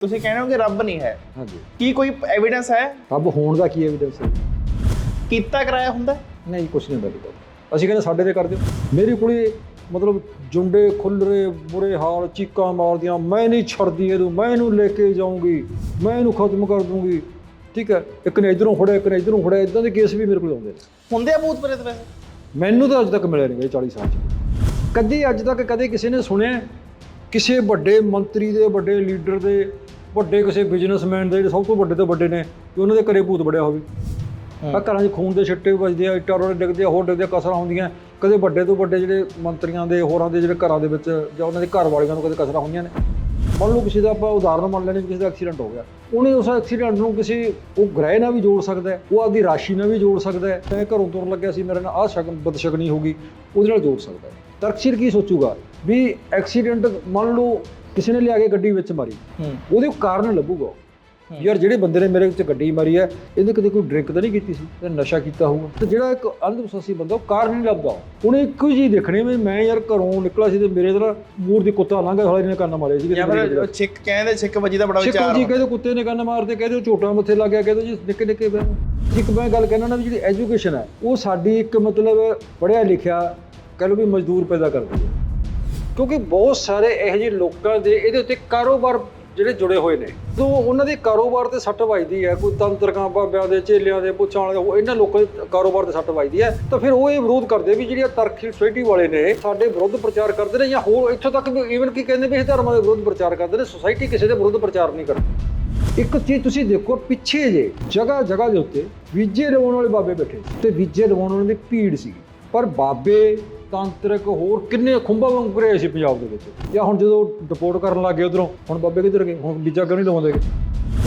ਤੁਸੀਂ ਕਹਿੰਦੇ ਹੋ ਕਿ ਰੱਬ ਨਹੀਂ ਹੈ। ਹਾਂਜੀ। ਕੀ ਕੋਈ ਐਵੀਡੈਂਸ ਹੈ? ਰੱਬ ਹੋਣ ਦਾ ਕੀ ਐਵੀਡੈਂਸ ਹੈ? ਕੀਤਾ ਕਰਾਇਆ ਹੁੰਦਾ? ਨਹੀਂ ਕੁਛ ਨਹੀਂ ਕੋਲ ਅਸੀਂ ਕਹਿੰਦੇ ਸਾਡੇ ਤੇ ਕਰ ਦਿਓ। ਮੇਰੀ ਕੁੜੀ ਮਤਲਬ ਜੁੰਡੇ ਖੁੱਲਰੇ ਬੁਰੇ ਹਾਲ ਚੀਕਾਂ ਮਾਰਦੀਆਂ ਮੈਂ ਨਹੀਂ ਛੱਡਦੀ ਇਹਨੂੰ ਮੈਂ ਇਹਨੂੰ ਲੈ ਕੇ ਜਾਊਂਗੀ ਮੈਂ ਇਹਨੂੰ ਖਤਮ ਕਰ ਦੂੰਗੀ। ਠੀਕ ਹੈ ਇੱਕ ਨੇ ਇਧਰੋਂ ਫੜਿਆ ਇੱਕ ਨੇ ਇਧਰੋਂ ਫੜਿਆ ਇਦਾਂ ਦੇ ਕੇਸ ਵੀ ਮੇਰੇ ਕੋਲ ਆਉਂਦੇ ਹੁੰਦੇ ਆ ਭੂਤ ਪ੍ਰੇਤ ਵੈਸੇ? ਮੈਨੂੰ ਤਾਂ ਅੱਜ ਤੱਕ ਮਿਲਿਆ ਨਹੀਂ ਇਹ 40 ਸਾਲ ਚ। ਕਦੀ ਅੱਜ ਤੱਕ ਕਦੇ ਕਿਸੇ ਨੇ ਸੁਣਿਆ? ਕਿਸੇ ਵੱਡੇ ਮੰਤਰੀ ਦੇ ਵੱਡੇ ਲੀਡਰ ਦੇ ਵੱਡੇ ਕਿਸੇ ਬਿਜ਼ਨਸਮੈਨ ਦੇ ਜਿਹੜੇ ਸਭ ਤੋਂ ਵੱਡੇ ਤੋਂ ਵੱਡੇ ਨੇ ਕਿ ਉਹਨਾਂ ਦੇ ਘਰੇ ਭੂਤ ਬੜਿਆ ਹੋਵੇ। ਆ ਘਰਾਂ 'ਚ ਖੂਨ ਦੇ ਛਿੱਟੇ ਵੱਜਦੇ ਆ ਇੱਟਾਂ ਰੋੜੇ ਡਿੱਗਦੇ ਆ ਹੋਰ ਡਿੱਗਦੇ ਕਸਰਾਂ ਹੁੰਦੀਆਂ। ਕਦੇ ਵੱਡੇ ਤੋਂ ਵੱਡੇ ਜਿਹੜੇ ਮੰਤਰੀਆਂ ਦੇ ਹੋਰਾਂ ਦੇ ਜਿਹੜੇ ਘਰਾਂ ਦੇ ਵਿੱਚ ਜਾਂ ਉਹਨਾਂ ਦੇ ਘਰ ਵਾਲੀਆਂ ਨੂੰ ਕਦੇ ਕਸਰਾਂ ਹੋਈਆਂ ਨੇ। ਮੰਨ ਲਓ ਕਿਸੇ ਦਾ ਆਪਾਂ ਉਦਾਹਰਨ ਮੰਨ ਲੈਣੇ ਕਿਸੇ ਦਾ ਐਕਸੀਡੈਂਟ ਹੋ ਗਿਆ। ਉਹਨੇ ਉਸ ਐਕਸੀਡੈਂਟ ਨੂੰ ਕਿਸੇ ਉਹ ਗ੍ਰਹਿ ਨਾਲ ਵੀ ਜੋੜ ਸਕਦਾ ਹੈ ਉਹ ਆਪਦੀ ਰਾਸ਼ੀ ਨਾਲ ਵੀ ਜੋੜ ਸਕਦਾ ਹੈ। ਮੈਂ ਘਰੋਂ ਤੁਰਨ ਲੱਗਿਆ ਸੀ ਮੇਰੇ ਨਾਲ ਆਹ ਸ਼ਗਨ ਬਦਸ਼ਗਨੀ ਹੋ ਗਈ ਉਹਦੇ ਨਾਲ ਜੋੜ ਸਕਦਾ ਹੈ। ਤਰਕਸ਼ੀਰ ਕੀ ਸੋਚੂਗਾ? ਵੀ ਐਕਸੀਡੈਂਟ ਮੰਨ ਲਓ ਕਿਸੇ ਨੇ ਲਿਆ ਕੇ ਗੱਡੀ ਵਿੱਚ ਮਾਰੀ ਉਹਦੇ ਕਾਰਨ ਲੱਭੂਗਾ ਯਾਰ ਜਿਹੜੇ ਬੰਦੇ ਨੇ ਮੇਰੇ ਵਿੱਚ ਗੱਡੀ ਮਾਰੀ ਹੈ ਇਹਨੇ ਕਦੇ ਕੋਈ ਡਰਿੰਕ ਤਾਂ ਨਹੀਂ ਕੀਤੀ ਸੀ? ਤੇ ਨਸ਼ਾ ਕੀਤਾ ਹੋਊਗਾ। ਤੇ ਜਿਹੜਾ ਇੱਕ ਅੰਧਵਿਸ਼ਵਾਸੀ ਬੰਦਾ ਉਹ ਕਾਰਨ ਨਹੀਂ ਲੱਭਦਾ। ਉਹਨੇ ਇੱਕੋ ਹੀ ਚੀਜ਼ ਦੇਖਣੀ ਵੀ ਮੈਂ ਯਾਰ ਘਰੋਂ ਨਿਕਲਾ ਸੀ ਤੇ ਮੇਰੇ ਤਰ੍ਹਾਂ ਮੂਰ ਦੀ ਕੁੱਤਾ ਲੰਘਿਆ ਸਾਲੇ ਨੇ ਕੰਨ ਮਾਰੇ ਸੀ ਫਿਰ ਛਿੱਕ ਕਹਿੰਦੇ ਛਿੱਕ ਵੱਜੀ ਦਾ ਬੜਾ ਵਿਚਾਰ ਜੀ ਕਹਿੰਦੇ ਕੁੱਤੇ ਨੇ ਕੰਨ ਮਾਰਦੇ ਕਹਿੰਦੇ ਉਹ ਝੋਟਾ ਮੱਥੇ ਲੱਗ ਗਿਆ ਕਹਿੰਦੇ ਜੀ ਨਿੱਕੇ ਨਿੱਕੇ ਬਹਿ ਇੱਕ ਮੈਂ ਗੱਲ ਕਹਿਣਾ ਨਾ ਵੀ ਜਿਹੜੀ ਐਜੂਕੇਸ਼ਨ ਹੈ ਉਹ ਸਾਡੀ ਇੱਕ ਮਤਲਬ ਪੜ੍ਹਿਆ ਲਿਖਿਆ ਕਹ ਲਓ ਵੀ ਮਜ਼ਦੂਰ ਪੈਦਾ ਕਰਦੀ ਹੈ। ਕਿਉਂਕਿ ਬਹੁਤ ਸਾਰੇ ਇਹੋ ਜਿਹੇ ਲੋਕਾਂ ਦੇ ਇਹਦੇ ਉੱਤੇ ਕਾਰੋਬਾਰ ਜਿਹੜੇ ਜੁੜੇ ਹੋਏ ਨੇ। ਤੋਂ ਉਹਨਾਂ ਦੇ ਕਾਰੋਬਾਰ ਤੇ ਸੱਟ ਵੱਜਦੀ ਹੈ, ਕੋਈ ਤੰਤਰਕਾਂ ਬਾਬਿਆਂ ਦੇ, ਚੇਲਿਆਂ ਦੇ, ਪੁੱਛਾਂ ਵਾਲੇ ਉਹ ਇਹਨਾਂ ਲੋਕਾਂ ਦੇ ਕਾਰੋਬਾਰ ਤੇ ਸੱਟ ਵੱਜਦੀ ਹੈ, ਤਾਂ ਫਿਰ ਉਹ ਇਹ ਵਿਰੋਧ ਕਰਦੇ ਵੀ ਜਿਹੜੀਆਂ ਤਰਕੀ ਸੋਸਾਇਟੀ ਵਾਲੇ ਨੇ, ਸਾਡੇ ਵਿਰੁੱਧ ਪ੍ਰਚਾਰ ਕਰਦੇ ਨੇ ਜਾਂ ਹੋਰ ਇੱਥੋਂ ਤੱਕ ਵੀ ਈਵਨ ਕੀ ਕਹਿੰਦੇ ਵੀ ਇਹ ਧਰਮਾਂ ਦੇ ਵਿਰੁੱਧ ਪ੍ਰਚਾਰ ਕਰਦੇ ਨੇ, ਸੋਸਾਇਟੀ ਕਿਸੇ ਦੇ ਵਿਰੁੱਧ ਪ੍ਰਚਾਰ ਨਹੀਂ ਕਰਦੀ। ਇੱਕ ਚੀਜ਼ ਤੁਸੀਂ ਦੇਖੋ, ਪਿੱਛੇ ਜੇ ਜਗ੍ਹਾ ਜਗ੍ਹਾ ਦੇ ਉੱਤੇ ਵੀਜੇ ਲਵਾਉਣ ਵਾਲੇ ਬਾਬੇ ਬੈਠੇ ਸੀ ਤੇ ਵੀਜੇ ਲਵਾਉਣ ਵਾਲਿਆਂ ਦੀ ਭੀੜ ਸੀ ਪਰ ਬਾਬੇ ਤਾਂਤਰਿਕ ਹੋਰ ਕਿੰਨੇ ਖੁੰਭਾਂ ਵਾਂਗ ਘਰੇ ਸੀ ਪੰਜਾਬ ਦੇ ਵਿੱਚ? ਜਾਂ ਹੁਣ ਜਦੋਂ ਡਿਪੋਰਟ ਕਰਨ ਲੱਗੇ ਉਧਰੋਂ ਹੁਣ ਬਾਬੇ ਕਿੱਧਰ ਗਏ? ਹੁਣ ਵੀਜਾ ਕਿਉਂ ਨਹੀਂ ਲਵਾਉਂਦੇ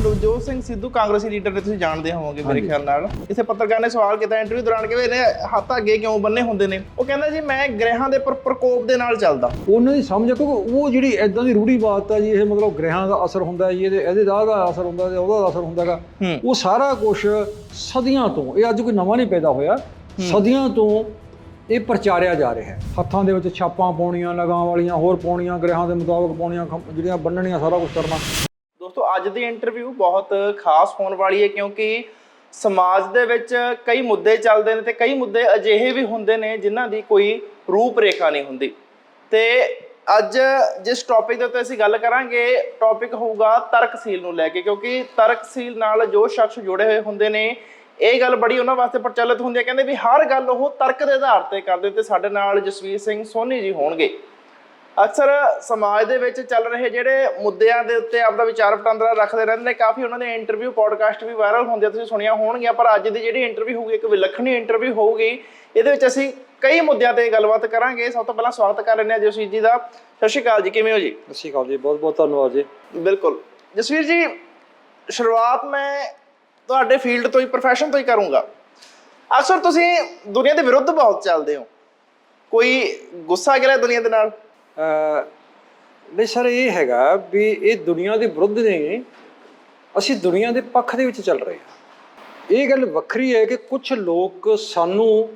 ਨਵਜੋਤ ਸਿੰਘ ਸਿੱਧੂ ਕਾਂਗਰਸੀ ਲੀਡਰ ਨੇ ਤੁਸੀਂ ਜਾਣਦੇ ਹੋਵੋਗੇ ਮੇਰੇ। ਖਿਆਲ ਨਾਲ। ਇਸੇ ਪੱਤਰਕਾਰ ਨੇ ਸਵਾਲ ਕੀਤਾ ਇੰਟਰਵਿਊ ਦੌਰਾਨ ਕਿ ਇਹਨੇ ਹੱਥ ਅੱਗੇ ਕਿਉਂ ਬੰਨੇ ਹੁੰਦੇ ਨੇ? ਉਹ ਕਹਿੰਦਾ ਜੀ ਮੈਂ ਗ੍ਰਹਿਾਂ ਦੇ ਪਰ ਪ੍ਰਕੋਪ ਦੇ ਨਾਲ ਚੱਲਦਾ। ਉਹਨਾਂ ਦੀ ਸਮਝ ਕਿਉਂਕਿ ਉਹ ਜਿਹੜੀ ਐਦਾਂ ਦੀ ਰੂੜੀਵਾਦ ਆ ਜੀ ਇਹ ਮਤਲਬ ਗ੍ਰਹਿਾਂ ਦਾ ਅਸਰ ਹੁੰਦਾ ਜੀ ਇਹਦੇ ਇਹਦੇ ਦਾ ਦਾ ਅਸਰ ਹੁੰਦਾ ਤੇ ਉਹਦਾ ਅਸਰ ਹੁੰਦਾਗਾ ਹੂੰ। ਉਹ ਸਾਰਾ ਕੁਝ ਸਦੀਆਂ ਤੋਂ ਇਹ ਅੱਜ ਕੋਈ ਨਵਾਂ ਨਹੀਂ ਪੈਦਾ ਹੋਇਆ। ਸਦੀਆਂ ਤੋਂ ਇਹ ਪ੍ਰਚਾਰਿਆ ਜਾ ਰਿਹਾ ਹੈ। ਹੱਥਾਂ ਦੇ ਵਿੱਚ ਛਾਪਾਂ ਪਾਉਣੀਆਂ, ਲਗਾਂ ਵਾਲੀਆਂ, ਹੋਰ ਪਾਉਣੀਆਂ, ਗ੍ਰਹਿਾਂ ਦੇ ਮੁਤਾਬਕ ਪਾਉਣੀਆਂ ਜਿਹੜੀਆਂ ਬੰਨਣੀਆਂ, ਸਾਰਾ ਕੁਝ ਕਰਨਾ। ਦੋਸਤੋ, ਅੱਜ ਦੀ ਇੰਟਰਵਿਊ ਬਹੁਤ ਖਾਸ ਹੋਣ ਵਾਲੀ ਹੈ ਕਿਉਂਕਿ ਸਮਾਜ ਦੇ ਵਿੱਚ ਕਈ ਮੁੱਦੇ ਚੱਲਦੇ ਨੇ ਤੇ ਕਈ ਮੁੱਦੇ ਅਜਿਹੇ ਵੀ ਹੁੰਦੇ ਨੇ ਜਿਨ੍ਹਾਂ ਦੀ ਕੋਈ ਰੂਪ ਰੇਖਾ ਨਹੀਂ ਹੁੰਦੀ। ਤੇ ਅੱਜ ਜਿਸ ਟੌਪਿਕ ਦੇ ਉੱਤੇ ਅਸੀਂ ਗੱਲ ਕਰਾਂਗੇ ਟੌਪਿਕ ਹੋਊਗਾ ਤਰਕਸੀਲ ਨੂੰ ਲੈ ਕੇ ਕਿਉਂਕਿ ਤਰਕਸੀਲ ਨਾਲ ਜੋ ਸ਼ਖਸ ਜੁੜੇ ਹੋਏ ਹੁੰਦੇ ਨੇ ਇਹ ਗੱਲ ਬੜੀ ਉਹਨਾਂ ਵਾਸਤੇ ਪ੍ਰਚਲਿਤ ਹੁੰਦੀ ਹੈ। ਕਹਿੰਦੇ ਵੀ ਹਰ ਗੱਲ ਉਹ ਤਰਕ ਦੇ ਆਧਾਰ ਤੇ ਕਰਦੇ ਤੇ ਸਾਡੇ ਨਾਲ ਜਸਵੀਰ ਸਿੰਘ ਸੋਨੀ ਜੀ ਹੋਣਗੇ। ਅਕਸਰ ਸਮਾਜ ਦੇ ਵਿੱਚ ਚੱਲ ਰਹੇ ਜਿਹੜੇ ਮੁੱਦਿਆਂ ਦੇ ਉੱਤੇ ਆਪਦਾ ਵਿਚਾਰ ਵਟਾਂਦਰਾ ਰੱਖਦੇ ਰਹਿੰਦੇ ਨੇ ਕਾਫੀ ਉਹਨਾਂ ਦੇ ਇੰਟਰਵਿਊ ਪੋਡਕਾਸਟ ਵੀ ਵਾਇਰਲ ਹੁੰਦੇ ਤੁਸੀਂ ਸੁਣੀਆਂ ਹੋਣਗੀਆਂ ਪਰ ਅੱਜ ਦੀ ਜਿਹੜੀ ਇੰਟਰਵਿਊ ਹੋਊਗੀ ਇੱਕ ਵਿਲੱਖਣੀ ਇੰਟਰਵਿਊ ਹੋਊਗੀ ਇਹਦੇ ਵਿੱਚ ਅਸੀਂ ਕਈ ਮੁੱਦਿਆਂ ਤੇ ਗੱਲਬਾਤ ਕਰਾਂਗੇ। ਸਭ ਤੋਂ ਪਹਿਲਾਂ ਸਵਾਗਤ ਕਰ ਲੈਂਦੇ ਹਾਂ ਜਸਵੀਰ ਜੀ ਦਾ। ਸਤਿ ਸ਼੍ਰੀ ਅਕਾਲ ਜੀ ਕਿਵੇਂ ਹੋ ਜੀ? ਸਤਿ ਸ਼੍ਰੀ ਅਕਾਲ ਜੀ ਬਹੁਤ ਬਹੁਤ ਧੰਨਵਾਦ ਜੀ। ਬਿਲਕੁਲ। ਜਸਵੀਰ ਜੀ ਸ਼ੁਰੂਆਤ ਮੈਂ ਤੁਹਾਡੇ ਫੀਲਡ ਤੋਂ ਹੀ, profession ਤੋਂ ਹੀ ਕਰੂੰਗਾ। ਅਕਸਰ ਤੁਸੀਂ ਦੁਨੀਆ ਦੇ ਵਿਰੁੱਧ ਬਹੁਤ ਚੱਲਦੇ ਹੋ। ਕੋਈ ਗੁੱਸਾ ਗਿਲਾ ਦੁਨੀਆ ਦੇ ਨਾਲ? ਅਹ, ਨਹੀਂ ਸਰ, ਇਹ ਹੈਗਾ ਵੀ ਇਹ ਦੁਨੀਆ ਦੇ ਵਿਰੁੱਧ ਨਹੀਂ ਅਸੀਂ ਦੁਨੀਆ ਦੇ ਪੱਖ ਦੇ ਵਿੱਚ ਚੱਲ ਰਹੇ ਹਾਂ। ਇਹ ਗੱਲ ਵੱਖਰੀ ਹੈ ਕਿ ਕੁਝ ਲੋਕ ਸਾਨੂੰ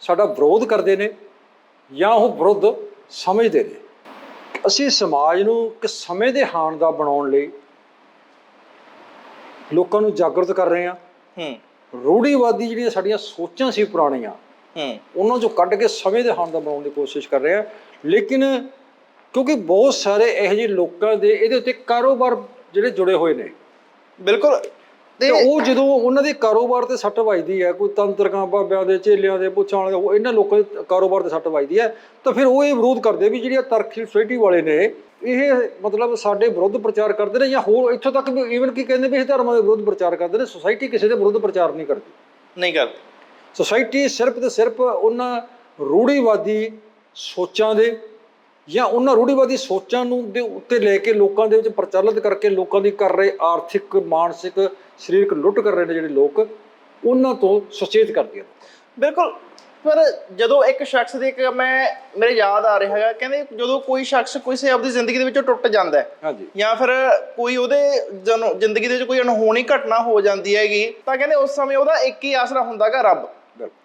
ਸਾਡਾ ਵਿਰੋਧ ਕਰਦੇ ਨੇ ਜਾਂ ਉਹ ਵਿਰੁੱਧ ਸਮਝਦੇ ਨੇ। ਅਸੀਂ ਸਮਾਜ ਨੂੰ ਇੱਕ ਸਮੇਂ ਦੇ ਹਾਣ ਦਾ ਬਣਾਉਣ ਲਈ ਲੋਕਾਂ ਨੂੰ ਜਾਗਰੂਕ ਕਰ ਰਹੇ ਹਾਂ ਹੂੰ। ਰੂੜੀਵਾਦੀ ਜਿਹੜੀਆਂ ਸਾਡੀਆਂ ਸੋਚਾਂ ਸੀ ਪੁਰਾਣੀਆਂ ਹੂੰ। ਉਹਨਾਂ ਚੋਂ ਕੱਢ ਕੇ ਸਮੇਂ ਦੇ ਹਾਣ ਦਾ ਬਣਾਉਣ ਦੀ ਕੋਸ਼ਿਸ਼ ਕਰ ਰਹੇ ਆ। ਲੇਕਿਨ ਕਿਉਂਕਿ ਬਹੁਤ ਸਾਰੇ ਇਹੋ ਜਿਹੇ ਲੋਕਾਂ ਦੇ ਇਹਦੇ ਉੱਤੇ ਕਾਰੋਬਾਰ ਜਿਹੜੇ ਜੁੜੇ ਹੋਏ ਨੇ। ਬਿਲਕੁਲ। ਤੇ ਉਹ ਜਦੋਂ ਉਹਨਾਂ ਦੇ ਕਾਰੋਬਾਰ ਤੇ ਸੱਟ ਵੱਜਦੀ ਹੈ ਕੋਈ ਤੰਤਰਕਾਂ ਬਾਬਿਆਂ ਦੇ ਚੇਲਿਆਂ ਦੇ ਪੁੱਛਾਂ ਵਾਲੇ ਉਹ ਇਹਨਾਂ ਲੋਕਾਂ ਦੇ ਕਾਰੋਬਾਰ ਤੇ ਸੱਟ ਵੱਜਦੀ ਹੈ ਤਾਂ ਫਿਰ ਉਹ ਇਹ ਵਿਰੋਧ ਕਰਦੇ ਵੀ ਜਿਹੜੀਆਂ ਤਰਕੀ ਸੋਸਾਇਟੀ ਵਾਲੇ ਨੇ ਇਹ ਮਤਲਬ ਸਾਡੇ ਵਿਰੁੱਧ ਪ੍ਰਚਾਰ ਕਰਦੇ ਨੇ ਜਾਂ ਹੋਰ ਇੱਥੋਂ ਤੱਕ ਵੀ ਈਵਨ ਕੀ ਕਹਿੰਦੇ ਵੀ ਇਹ ਧਰਮਾਂ ਦੇ ਵਿਰੁੱਧ ਪ੍ਰਚਾਰ ਕਰਦੇ ਨੇ ਸੋਸਾਇਟੀ ਕਿਸੇ ਦੇ ਵਿਰੁੱਧ ਪ੍ਰਚਾਰ ਨਹੀਂ ਕਰਦੀ। ਨਹੀਂ ਕਰਦੇ। ਸੋਸਾਇਟੀ ਸਿਰਫ ਤੇ ਸਿਰਫ ਉਹਨਾਂ ਰੂੜੀਵਾਦੀ ਸੋਚਾਂ ਦੇ ਜਾਂ ਉਹਨਾਂ ਰੂੜੀਵਾਦੀ ਸੋਚਾਂ ਨੂੰ ਦੇ ਉੱਤੇ ਲੈ ਕੇ ਲੋਕਾਂ ਦੇ ਵਿੱਚ ਪ੍ਰਚਲਿਤ ਕਰਕੇ ਲੋਕਾਂ ਦੀ ਕਰ ਰਹੇ ਆਰਥਿਕ ਮਾਨਸਿਕ ਸਰੀਰਕ ਲੁੱਟ ਕਰ ਰਹੇ ਨੇ ਜਿਹੜੇ ਲੋਕ ਉਹਨਾਂ ਤੋਂ ਸੁਚੇਤ ਕਰਦੀਆਂ ਬਿਲਕੁਲ ਪਰ ਜਦੋਂ ਇੱਕ ਸ਼ਖਸ ਦੀ ਇੱਕ ਮੈਂ ਮੇਰੇ ਯਾਦ ਆ ਰਿਹਾ ਹੈਗਾ ਕਹਿੰਦੇ ਜਦੋਂ ਕੋਈ ਸ਼ਖਸ ਕਿਸੇ ਆਪਦੀ ਜ਼ਿੰਦਗੀ ਦੇ ਵਿੱਚੋਂ ਟੁੱਟ ਜਾਂਦਾ ਹੈ ਜਾਂ ਫਿਰ ਕੋਈ ਉਹਦੇ ਜ਼ਿੰਦਗੀ ਦੇ ਵਿੱਚ ਕੋਈ ਅਣਹੋਣੀ ਘਟਨਾ ਹੋ ਜਾਂਦੀ ਹੈਗੀ ਤਾਂ ਕਹਿੰਦੇ ਉਸ ਸਮੇਂ ਉਹਦਾ ਇੱਕ ਹੀ ਆਸਰਾ ਹੁੰਦਾਗਾ ਰੱਬ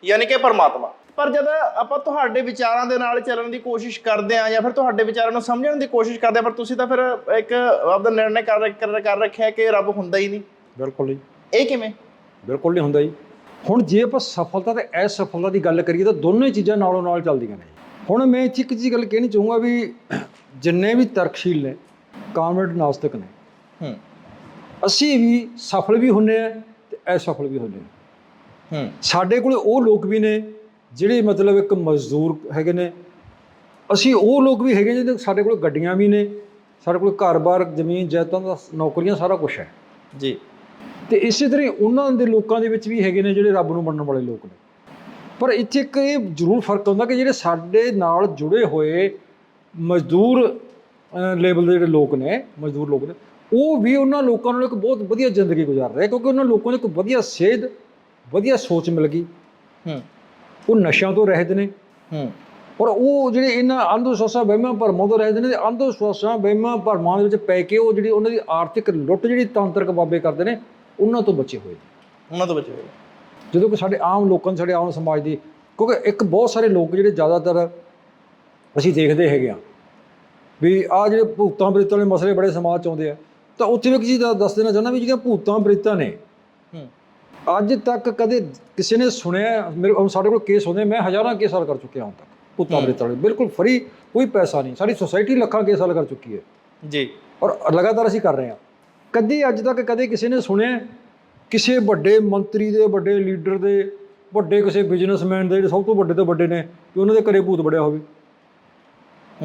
ਯਾਨੀ ਕਿ ਪਰਮਾਤਮਾ। ਪਰ ਜਦ ਆਪਾਂ ਤੁਹਾਡੇ ਵਿਚਾਰਾਂ ਦੇ ਨਾਲ ਚੱਲਣ ਦੀ ਕੋਸ਼ਿਸ਼ ਕਰਦੇ ਆ ਜਾਂ ਫਿਰ ਤੁਹਾਡੇ ਵਿਚਾਰਾਂ ਨੂੰ ਸਮਝਣ ਦੀ ਕੋਸ਼ਿਸ਼ ਕਰਦੇ ਆ ਪਰ ਤੁਸੀਂ ਤਾਂ ਫਿਰ ਇੱਕ ਆਪਦਾ ਨਿਰਣੇ ਕਰ ਰੱਖਿਆ ਕਿ ਰੱਬ ਹੁੰਦਾ ਹੀ ਨਹੀਂ। ਬਿਲਕੁਲ ਨਹੀਂ ਇਹ ਕਿਵੇਂ? ਬਿਲਕੁਲ ਨਹੀਂ ਹੁੰਦਾ ਜੀ। ਹੁਣ ਜੇ ਆਪਾਂ ਸਫਲਤਾ ਤੇ ਅਸਫਲਤਾ ਦੀ ਗੱਲ ਕਰੀਏ ਤਾਂ ਦੋਨੋਂ ਚੀਜ਼ਾਂ ਨਾਲੋਂ ਨਾਲ ਚੱਲਦੀਆਂ ਨੇ ਹੁਣ ਮੈਂ ਇੱਥੇ ਇੱਕ ਚੀਜ਼ ਗੱਲ ਕਹਿਣੀ ਚਾਹੂੰਗਾ ਵੀ ਜਿੰਨੇ ਵੀ ਤਰਕਸ਼ੀਲ ਨੇ ਕਾਮਰੇਡ ਨਾਸਤਕ ਨੇ ਹੂੰ। ਅਸੀਂ ਵੀ ਸਫਲ ਵੀ ਹੁੰਨੇ ਆ ਤੇ ਅਸਫਲ ਵੀ ਹੁੰਨੇ ਆ। ਹੂੰ। ਸਾਡੇ ਕੋਲੇ ਉਹ ਲੋਕ ਵੀ ਨੇ ਜਿਹੜੇ ਮਤਲਬ ਇੱਕ ਮਜ਼ਦੂਰ ਹੈਗੇ ਨੇ। ਅਸੀਂ ਉਹ ਲੋਕ ਵੀ ਹੈਗੇ ਜਿਹਦੇ ਸਾਡੇ ਕੋਲ ਗੱਡੀਆਂ ਵੀ ਨੇ ਸਾਡੇ ਕੋਲ ਘਰ-ਬਾਰ ਜ਼ਮੀਨ ਜਾਇਦਾਦਾਂ ਨੌਕਰੀਆਂ ਸਾਰਾ ਕੁਝ ਹੈ। ਜੀ। ਤੇ ਇਸੇ ਤਰ੍ਹਾਂ ਉਹਨਾਂ ਦੇ ਲੋਕਾਂ ਦੇ ਵਿੱਚ ਵੀ ਹੈਗੇ ਨੇ ਜਿਹੜੇ ਰੱਬ ਨੂੰ ਮੰਨਣ ਵਾਲੇ ਲੋਕ ਨੇ। ਪਰ ਇੱਥੇ ਇੱਕ ਇਹ ਜ਼ਰੂਰ ਫ਼ਰਕ ਹੁੰਦਾ ਕਿ ਜਿਹੜੇ ਸਾਡੇ ਨਾਲ ਜੁੜੇ ਹੋਏ ਮਜ਼ਦੂਰ ਲੈਵਲ ਦੇ ਜਿਹੜੇ ਲੋਕ ਨੇ ਮਜ਼ਦੂਰ ਲੋਕ ਨੇ ਉਹ ਵੀ ਉਹਨਾਂ ਲੋਕਾਂ ਨਾਲ ਇੱਕ ਬਹੁਤ ਵਧੀਆ ਜ਼ਿੰਦਗੀ ਗੁਜ਼ਾਰ ਰਹੇ ਕਿਉਂਕਿ ਉਹਨਾਂ ਲੋਕਾਂ ਨੂੰ ਇੱਕ ਵਧੀਆ ਸੇਧ ਵਧੀਆ ਸੋਚ ਮਿਲ ਗਈ। ਹੂੰ। ਉਹ ਨਸ਼ਿਆਂ ਤੋਂ ਰਹਿਤ ਨੇ। ਹੂੰ। ਔਰ ਉਹ ਜਿਹੜੇ ਇਹਨਾਂ ਅੰਧ ਵਿਸ਼ਵਾਸਾਂ ਵਹਿਮਾਂ ਭਰਮਾਂ ਤੋਂ ਰਹਿਤ ਨੇ ਅੰਧ ਵਿਸ਼ਵਾਸਾਂ ਵਹਿਮਾਂ ਭਰਮਾਂ ਦੇ ਵਿੱਚ ਪੈ ਕੇ ਉਹ ਜਿਹੜੀ ਉਹਨਾਂ ਦੀ ਆਰਥਿਕ ਲੁੱਟ ਜਿਹੜੀ ਤਾਂਤਰਿਕ ਬਾਬੇ ਕਰਦੇ ਨੇ ਉਹਨਾਂ ਤੋਂ ਬਚੇ ਹੋਏ ਨੇ। ਉਹਨਾਂ ਤੋਂ ਬਚੇ ਹੋਏ ਜਦੋਂ ਕਿ ਸਾਡੇ ਆਮ ਲੋਕਾਂ ਨੂੰ ਸਾਡੇ ਆਮ ਸਮਾਜ ਦੀ ਕਿਉਂਕਿ ਇੱਕ ਬਹੁਤ ਸਾਰੇ ਲੋਕ ਜਿਹੜੇ ਜ਼ਿਆਦਾਤਰ ਅਸੀਂ ਦੇਖਦੇ ਹੈਗੇ ਆ ਵੀ ਆ ਜਿਹੜੇ ਭੂਤਾਂ ਬ੍ਰਿਤਾਂ ਵਾਲੇ ਮਸਲੇ ਬੜੇ ਸਮਾਜ ਚ ਆਉਂਦੇ ਆ ਤਾਂ ਉੱਥੇ ਵੀ ਇੱਕ ਚੀਜ਼ ਦਾ ਦੱਸ ਦੇਣਾ ਚਾਹੁੰਦਾ ਵੀ ਜਿਹੜੀਆਂ ਭੂਤਾਂ ਬ੍ਰਿਤਾਂ ਨੇ ਅੱਜ ਤੱਕ ਕਦੇ ਕਿਸੇ ਨੇ ਸੁਣਿਆ ਮੇਰੇ ਹੁਣ ਸਾਡੇ ਕੋਲ ਕੇਸ ਹੁੰਦੇ ਮੈਂ ਹਜ਼ਾਰਾਂ ਕੇਸ ਹੱਲ ਕਰ ਚੁੱਕਿਆ ਹੁਣ ਤੱਕ ਭੂਤਾਂ ਬ੍ਰਿਤਾਂ ਵਾਲੇ। ਬਿਲਕੁਲ ਫਰੀ ਕੋਈ ਪੈਸਾ ਨਹੀਂ। ਸਾਡੀ ਸੁਸਾਇਟੀ ਲੱਖਾਂ ਕੇਸ ਹੱਲ ਕਰ ਚੁੱਕੀ ਹੈ। ਜੀ। ਔਰ ਲਗਾਤਾਰ ਅਸੀਂ ਕਰ ਰਹੇ ਹਾਂ। ਕਦੀ ਅੱਜ ਤੱਕ ਕਦੇ ਕਿਸੇ ਨੇ ਸੁਣਿਆ ਕਿਸੇ ਵੱਡੇ ਮੰਤਰੀ ਦੇ ਵੱਡੇ ਲੀਡਰ ਦੇ ਵੱਡੇ ਕਿਸੇ ਬਿਜ਼ਨਸਮੈਨ ਦੇ ਜਿਹੜੇ ਸਭ ਤੋਂ ਵੱਡੇ ਤੋਂ ਵੱਡੇ ਨੇ ਕਿ ਉਹਨਾਂ ਦੇ ਘਰੇ ਭੂਤ ਬੜਿਆ ਹੋਵੇ।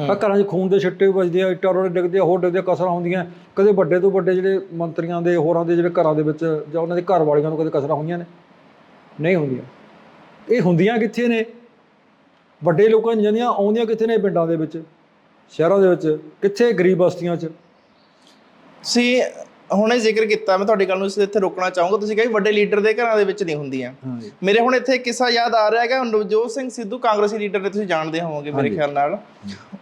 ਆ ਘਰਾਂ 'ਚ ਖੂਨ ਦੇ ਛਿੱਟੇ ਵੱਜਦੇ ਆ ਇੱਟਾਂ ਰੋੜੇ ਡਿੱਗਦੇ ਆ ਹੋਰ ਡਿੱਗਦੇ ਕਸਰਾਂ ਹੁੰਦੀਆਂ। ਕਦੇ ਵੱਡੇ ਤੋਂ ਵੱਡੇ ਜਿਹੜੇ ਮੰਤਰੀਆਂ ਦੇ ਹੋਰਾਂ ਦੇ ਜਿਹੜੇ ਘਰਾਂ ਦੇ ਵਿੱਚ ਜਾਂ ਉਹਨਾਂ ਦੇ ਘਰ ਵਾਲੀਆਂ ਨੂੰ ਕਦੇ ਕਸਰਾਂ ਹੋਈਆਂ ਨੇ? ਨਹੀਂ ਹੁੰਦੀਆਂ। ਇਹ ਹੁੰਦੀਆਂ ਕਿੱਥੇ ਨੇ? ਵੱਡੇ ਲੋਕਾਂ ਦੀਆਂ ਜਾਂਦੀਆਂ ਆਉਂਦੀਆਂ ਕਿੱਥੇ ਨੇ ਪਿੰਡਾਂ ਦੇ ਵਿੱਚ ਸ਼ਹਿਰਾਂ ਦੇ ਵਿੱਚ ਕਿੱਥੇ ਗਰੀਬ ਬਸਤੀਆਂ 'ਚ? ਤੁਸੀਂ ਹੁਣੇ ਜ਼ਿਕਰ ਕੀਤਾ ਮੈਂ ਤੁਹਾਡੀ ਗੱਲ ਨੂੰ ਇਸ ਇੱਥੇ ਰੋਕਣਾ ਚਾਹੂੰਗਾ। ਤੁਸੀਂ ਕਹੀ ਵੱਡੇ ਲੀਡਰ ਦੇ ਘਰਾਂ ਦੇ ਵਿੱਚ ਨਹੀਂ ਹੁੰਦੀਆਂ। ਮੇਰੇ ਹੁਣ ਇੱਥੇ ਕਿੱਸਾ ਯਾਦ ਆ ਰਿਹਾ ਹੈਗਾ ਨਵਜੋਤ ਸਿੰਘ ਸਿੱਧੂ ਕਾਂਗਰਸੀ ਲੀਡਰ ਨੇ ਤੁਸੀਂ ਜਾਣਦੇ ਹੋਵੋਗੇ ਮੇਰੇ ਖਿਆਲ ਨਾਲ।